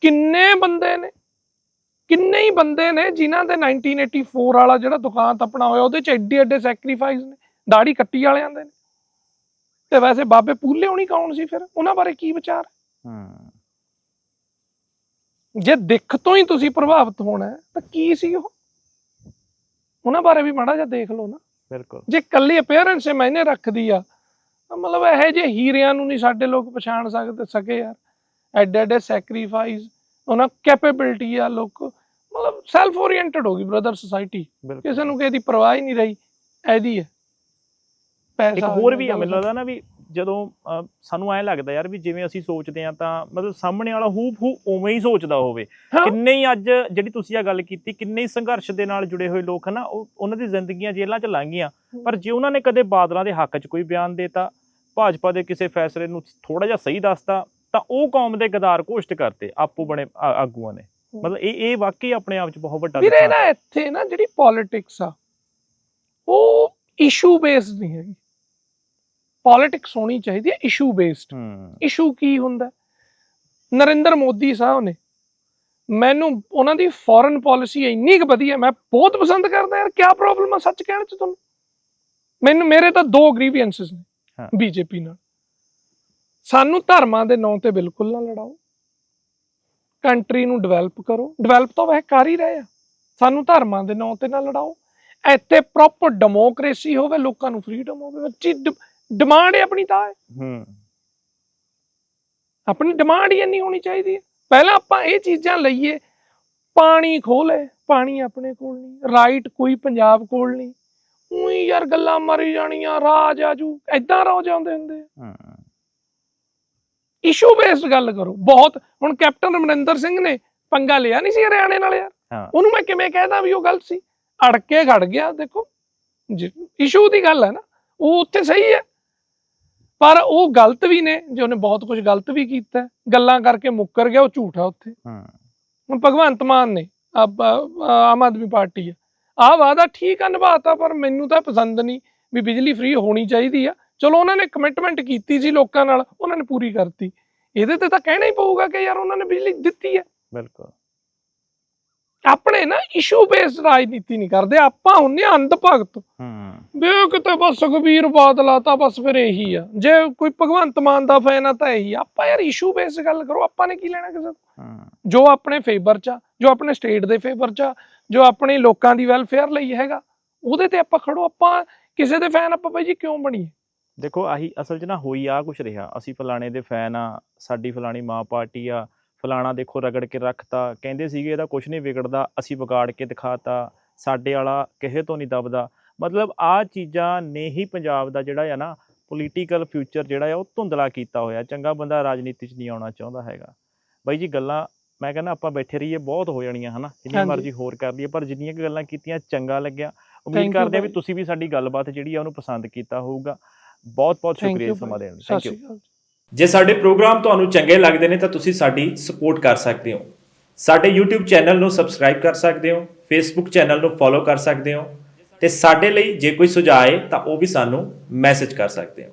ਕਿੰਨੇ ਬੰਦੇ ਨੇ ਕਿੰਨੇ ਹੀ ਬੰਦੇ ਨੇ ਜਿਨ੍ਹਾਂ ਦੇ 1984 ਵਾਲਾ ਜਿਹੜਾ ਦੁਕਾਨ ਤਪਣਾ ਹੋਇਆ ਉਹਦੇ ਚ ਐਡੇ ਐਡੇ ਸੈਕਰੀਫਾਈਸ ਨੇ। ਦਾੜੀ ਕੱਟੀ ਵਾਲਿਆਂ ਦੇ ਨੇ। ਤੇ ਵੈਸੇ ਬਾਬੇ ਪੂਲੇ ਹੋਣੀ ਕੌਣ ਸੀ ਫਿਰ? ਉਹਨਾਂ ਬਾਰੇ ਕੀ ਵਿਚਾਰ ਹੂੰ? ਜੇ ਦਿੱਖ ਤੋਂ ਹੀ ਤੁਸੀਂ ਪ੍ਰਭਾਵਿਤ ਹੋਣਾ ਤਾਂ ਕੀ ਸੀ ਉਹ? ਉਹਨਾਂ ਬਾਰੇ ਵੀ ਮਾੜਾ ਜਿਹਾ ਦੇਖ ਲਓ ਨਾ। ਬਿਲਕੁਲ। ਜੇ ਕੱਲੀ ਅਪੀਅਰੈਂਸ ਮਾਇਨੇ ਰੱਖਦੀ ਆ ਮਤਲਬ ਇਹੋ ਜਿਹੇ ਹੀਰਿਆਂ ਨੂੰ ਨਹੀਂ ਸਾਡੇ ਲੋਕ ਪਛਾਣ ਸਕਦੇ ਸਕੇ ਯਾਰ। ਐਡੇ ਐਡੇ ਸੈਕਰੀਫਾਈਸ ਉਹਨਾਂ ਕੈਪੇਬਿਲਿਟੀ ਆ ਲੋਕ। ਮਤਲਬ ਸੈਲਫ ਓਰੀਐਂਟਡ ਹੋ ਗਈ ਬ੍ਰਦਰ ਸੋਸਾਇਟੀ ਕਿਸੇ ਨੂੰ ਕਿਸੇ ਦੀ ਪਰਵਾਹ ਹੀ ਨਹੀਂ ਰਹੀ ਐਦੀ ਹੈ। ਪੈਸਾ ਇੱਕ ਹੋਰ ਵੀ ਆ ਮੈਨੂੰ ਲੱਗਦਾ ਨਾ ਵੀ ਜਦੋਂ ਸਾਨੂੰ ਐ ਲੱਗਦਾ ਯਾਰ ਵੀ ਜਿਵੇਂ ਅਸੀਂ ਸੋਚਦੇ ਆ ਤਾਂ ਮਤਲਬ ਸਾਹਮਣੇ ਵਾਲਾ ਹੂ ਹੂ ਉਵੇਂ ਹੀ ਸੋਚਦਾ ਹੋਵੇ। ਕਿੰਨੇ ਹੀ ਅੱਜ ਜਿਹੜੀ ਤੁਸੀਂ ਆ ਗੱਲ ਕੀਤੀ ਕਿੰਨੇ ਹੀ ਸੰਘਰਸ਼ ਦੇ ਨਾਲ ਜੁੜੇ ਹੋਏ ਲੋਕ ਹਨਾ ਉਹ ਉਹਨਾਂ ਦੀ ਜ਼ਿੰਦਗੀਆਂ ਜੇਲ੍ਹਾਂ 'ਚ ਲੰਘੀਆਂ। ਪਰ ਜੇ ਉਹਨਾਂ ਨੇ ਕਦੇ ਬਾਦਲਾਂ ਦੇ ਹੱਕ 'ਚ ਕੋਈ ਬਿਆਨ ਦੇਤਾ ਭਾਜਪਾ ਦੇ ਕਿਸੇ ਫੈਸਲੇ ਨੂੰ ਥੋੜਾ ਜਿਹਾ ਸਹੀ ਦੱਸਤਾ ਤਾਂ ਉਹ ਕੌਮ ਦੇ ਗਦਾਰ ਘੋਸ਼ਿਤ ਕਰਤੇ ਆਪੋ ਬਣੇ ਆਗੂਆਂ ਨੇ। ਮਤਲਬ ਇਹ ਇਹ ਵਾਕਈ ਆਪਣੇ ਆਪ 'ਚ ਬਹੁਤ ਵੱਡਾ ਵੀਰੇ। ਨਾ ਇੱਥੇ ਨਾ ਜਿਹੜੀ ਪੋਲਿਟਿਕਸ ਆ ਉਹ ਇਸ਼ੂ ਬੇਸਡ ਨਹੀਂ ਹੈਗੀ। ਪੋਲਿਟਿਕਸ ਹੋਣੀ ਚਾਹੀਦੀ ਹੈ ਇਸ਼ੂ ਬੇਸਡ ਇਸ਼ੂ ਕੀ ਹੁੰਦਾ? ਨਰਿੰਦਰ ਮੋਦੀ ਸਾਹਿਬ ਨੇ ਮੈਨੂੰ ਉਹਨਾਂ ਦੀ ਫੋਰਨ ਪਾਲਿਸੀ ਇੰਨੀ ਕੁ ਵਧੀਆ ਮੈਂ ਬਹੁਤ ਪਸੰਦ ਕਰਦਾ ਯਾਰ ਕੀ ਪ੍ਰੋਬਲਮ ਆ ਸੱਚ ਕਹਿਣ ਚ ਤੁਹਾਨੂੰ? ਮੈਨੂੰ ਮੇਰੇ ਤਾਂ ਦੋ ਗ੍ਰੀਵੈਂਸਸ। ਨੇ ਬੀਜੇਪੀ ਨਾਲ। ਸਾਨੂੰ ਧਰਮਾਂ ਦੇ ਨਾਂ ਤੇ ਬਿਲਕੁਲ ਨਾ ਲੜਾਓ। ਕੰਟਰੀ ਨੂੰ ਡਿਵੈਲਪ ਕਰੋ। ਡਿਵੈਲਪ ਤਾਂ ਵੈਸੇ ਕਰ ਹੀ ਰਹੇ ਆ। ਸਾਨੂੰ ਧਰਮਾਂ ਦੇ ਨਾਂ ਤੇ ਨਾ ਲੜਾਓ। ਇੱਥੇ ਪ੍ਰੋਪਰ ਡੈਮੋਕ੍ਰੇਸੀ ਹੋਵੇ ਲੋਕਾਂ ਨੂੰ ਫ੍ਰੀडम ਹੋਵੇ ਬੱਚੀ ਡਿਮਾਂਡ ਹੈ ਆਪਣੀ ਤਾਂ ਹੈ। ਹੂੰ। ਆਪਣੀ ਡਿਮਾਂਡ ਹੀ ਇੰਨੀ ਹੋਣੀ ਚਾਹੀਦੀ ਹੈ। ਪਹਿਲਾਂ ਆਪਾਂ ਇਹ ਚੀਜ਼ਾਂ ਲਈਏ ਪਾਣੀ ਖੋਲੇ ਪਾਣੀ ਆਪਣੇ ਕੋਲ ਨਹੀਂ ਰਾਈਟ ਕੋਈ ਪੰਜਾਬ ਕੋਲ ਨਹੀਂ। ਉਹੀ ਯਾਰ ਗੱਲਾਂ ਮਾਰੀ ਜਾਣੀਆਂ ਰਾਜ ਆਜੂ ਐਦਾਂ ਰੋ ਜਾਂਦੇ ਹੁੰਦੇ ਹੂੰ। ਇਸ਼ੂ ਬੇਸਡ ਗੱਲ ਕਰੋ ਬਹੁਤ ਹੁਣ ਕੈਪਟਨ ਅਮਰਿੰਦਰ ਸਿੰਘ ਨੇ ਪੰਗਾ ਲਿਆ ਨਹੀਂ ਸੀ ਹਰਿਆਣੇ ਨਾਲ ਯਾਰ। ਉਹਨੂੰ ਮੈਂ ਕਿਵੇਂ ਕਹਿਦਾ ਵੀ ਉਹ ਗਲਤ ਸੀ? ਅੜ ਕੇ ਖੜ ਗਿਆ ਦੇਖੋ ਇਸ਼ੂ ਦੀ ਗੱਲ ਹੈ ਨਾ ਉਹ ਉੱਥੇ ਸਹੀ ਹੈ। ਪਰ ਉਹ ਗਲਤ ਵੀ ਨੇ ਜੇ ਉਹਨੇ ਬਹੁਤ ਕੁਝ ਗਲਤ ਵੀ ਕੀਤਾ। ਗੱਲਾਂ ਕਰਕੇ ਮੁੱਕਰ ਗਿਆ ਉਹ ਝੂਠਾ ਉੱਥੇ। ਹੂੰ। ਹੁਣ ਭਗਵੰਤ ਮਾਨ ਨੇ ਆ- ਆਮ ਆਦਮੀ ਪਾਰਟੀ ਆ। ਆਹ ਵਾਦਾ ਠੀਕ ਆ ਨਿਭਾਤਾ ਪਰ ਮੈਨੂੰ ਤਾਂ ਪਸੰਦ ਨਹੀਂ ਵੀ ਬਿਜਲੀ ਫ੍ਰੀ ਹੋਣੀ ਚਾਹੀਦੀ ਆ। ਚਲੋ ਉਹਨਾਂ ਨੇ ਕਮਿਟਮੈਂਟ ਕੀਤੀ ਸੀ ਲੋਕਾਂ ਨਾਲ ਉਹਨਾਂ ਨੇ ਪੂਰੀ ਕਰਤੀ। ਇਹਦੇ ਤੇ ਤਾਂ ਕਹਿਣਾ ਹੀ ਪਊਗਾ ਕਿ ਯਾਰ ਉਹਨਾਂ ਨੇ ਬਿਜਲੀ ਦਿੱਤੀ ਹੈ ਬਿਲਕੁਲ। ਆਪਣੇ ਨਾ ਇਸ਼ੂ ਬੇਸਡ ਰਾਜਨੀਤੀ ਨਹੀਂ ਕਰਦੇ ਆਪਾਂ ਹੁੰਨੇ ਅੰਧ ਭਗਤ। ਹੂੰ। ਵੇ ਕਿਤੇ ਬਸ ਸੁਖਬੀਰ ਬਾਦਲਾ ਤਾਂ ਬਸ ਫਿਰ ਇਹੀ ਆ। ਜੇ ਕੋਈ ਭਗਵੰਤ ਮਾਨ ਦਾ ਫੈਨ ਆ ਤਾਂ ਇਹੀ। ਆਪਾਂ ਯਾਰ ਇਸ਼ੂ ਬੇਸਡ ਗੱਲ ਕਰੋ ਆਪਾਂ ਨੇ ਕੀ ਲੈਣਾ ਕਿਸੇ ਤੋਂ? ਹੂੰ। ਜੋ ਆਪਣੇ ਫੇਵਰ ਚ ਜੋ ਆਪਣੇ ਸਟੇਟ ਦੇ ਫੇਵਰ ਚ ਜੋ ਆਪਣੇ ਲੋਕਾਂ ਦੀ ਵੈਲਫੇਅਰ ਲਈ ਹੈਗਾ ਉਹਦੇ ਤੇ ਆਪਾਂ ਖੜੋ। ਆਪਾਂ ਕਿਸੇ ਦੇ ਫੈਨ ਆਪਾਂ ਬਾਈ ਜੀ ਕਿਉਂ ਬਣੀਏ? ਦੇਖੋ ਆਹੀ ਅਸਲ 'ਚ ਨਾ ਹੋਈ ਆ ਕੁਛ ਰਿਹਾ। ਅਸੀਂ ਫਲਾਣੇ ਦੇ ਫੈਨ ਆ ਸਾਡੀ ਫਲਾਣੀ ਮਾਂ ਪਾਰਟੀ ਆ ਫਲਾਣਾ ਦੇਖੋ ਰਗੜ ਕੇ ਰੱਖਤਾ। ਕਹਿੰਦੇ ਸੀਗੇ ਇਹਦਾ ਕੁਛ ਨਹੀਂ ਵਿਗੜਦਾ ਅਸੀਂ ਵਿਗਾੜ ਕੇ ਦਿਖਾਤਾ। ਸਾਡੇ ਵਾਲਾ ਕਿਸੇ ਤੋਂ ਨਹੀਂ ਦਬਦਾ। ਮਤਲਬ ਆ ਚੀਜ਼ਾਂ ਨੇ ਹੀ ਪੰਜਾਬ ਦਾ ਜਿਹੜਾ ਆ ਨਾ ਪੋਲੀਟੀਕਲ ਫਿਊਚਰ ਜਿਹੜਾ ਆ ਉਹ ਧੁੰਦਲਾ ਕੀਤਾ ਹੋਇਆ। ਚੰਗਾ ਬੰਦਾ ਰਾਜਨੀਤੀ 'ਚ ਨਹੀਂ ਆਉਣਾ ਚਾਹੁੰਦਾ ਹੈਗਾ। ਬਾਈ ਜੀ ਗੱਲਾਂ ਮੈਂ ਕਹਿੰਦਾ ਆਪਾਂ ਬੈਠੇ ਰਹੀਏ ਬਹੁਤ ਹੋ ਜਾਣੀਆਂ ਹਨਾ। ਜਿੰਨੀ। ਮਰਜ਼ੀ ਹੋਰ ਕਰ ਲਈਏ ਪਰ ਜਿੰਨੀਆਂ ਕੁ ਗੱਲਾਂ ਕੀਤੀਆਂ ਚੰਗਾ ਲੱਗਿਆ। ਉਮੀਦ ਕਰਦੇ ਆ ਵੀ। ਤੁਸੀਂ ਵੀ ਸਾਡੀ ਗੱਲਬਾਤ ਜਿਹੜੀ ਆ ਉਹਨੂੰ ਪਸੰਦ ਕੀਤਾ ਹੋਊਗਾ। ਬਹੁਤ ਬਹੁਤ ਸ਼ੁਕਰੀਆ ਸਮਾਂ। ਦੇਣ ਲਈ। ਥੈਂਕ ਯੂ ਜੇ ਸਾਡੇ ਪ੍ਰੋਗਰਾਮ ਤੁਹਾਨੂੰ ਚੰਗੇ ਲੱਗਦੇ ਨੇ ਤਾਂ ਤੁਸੀਂ ਸਾਡੀ ਸਪੋਰਟ ਕਰ ਸਕਦੇ ਹੋ। ਸਾਡੇ YouTube ਚੈਨਲ ਨੂੰ ਸਬਸਕ੍ਰਾਈਬ ਕਰ ਸਕਦੇ ਹੋ, Facebook ਚੈਨਲ ਨੂੰ ਫੋਲੋ ਕਰ ਸਕਦੇ ਹੋ ਤੇ ਸਾਡੇ ਲਈ ਜੇ ਕੋਈ ਸੁਝਾਅ ਹੈ ਤਾਂ ਉਹ ਵੀ ਸਾਨੂੰ ਮੈਸੇਜ ਕਰ ਸਕਦੇ ਹੋ।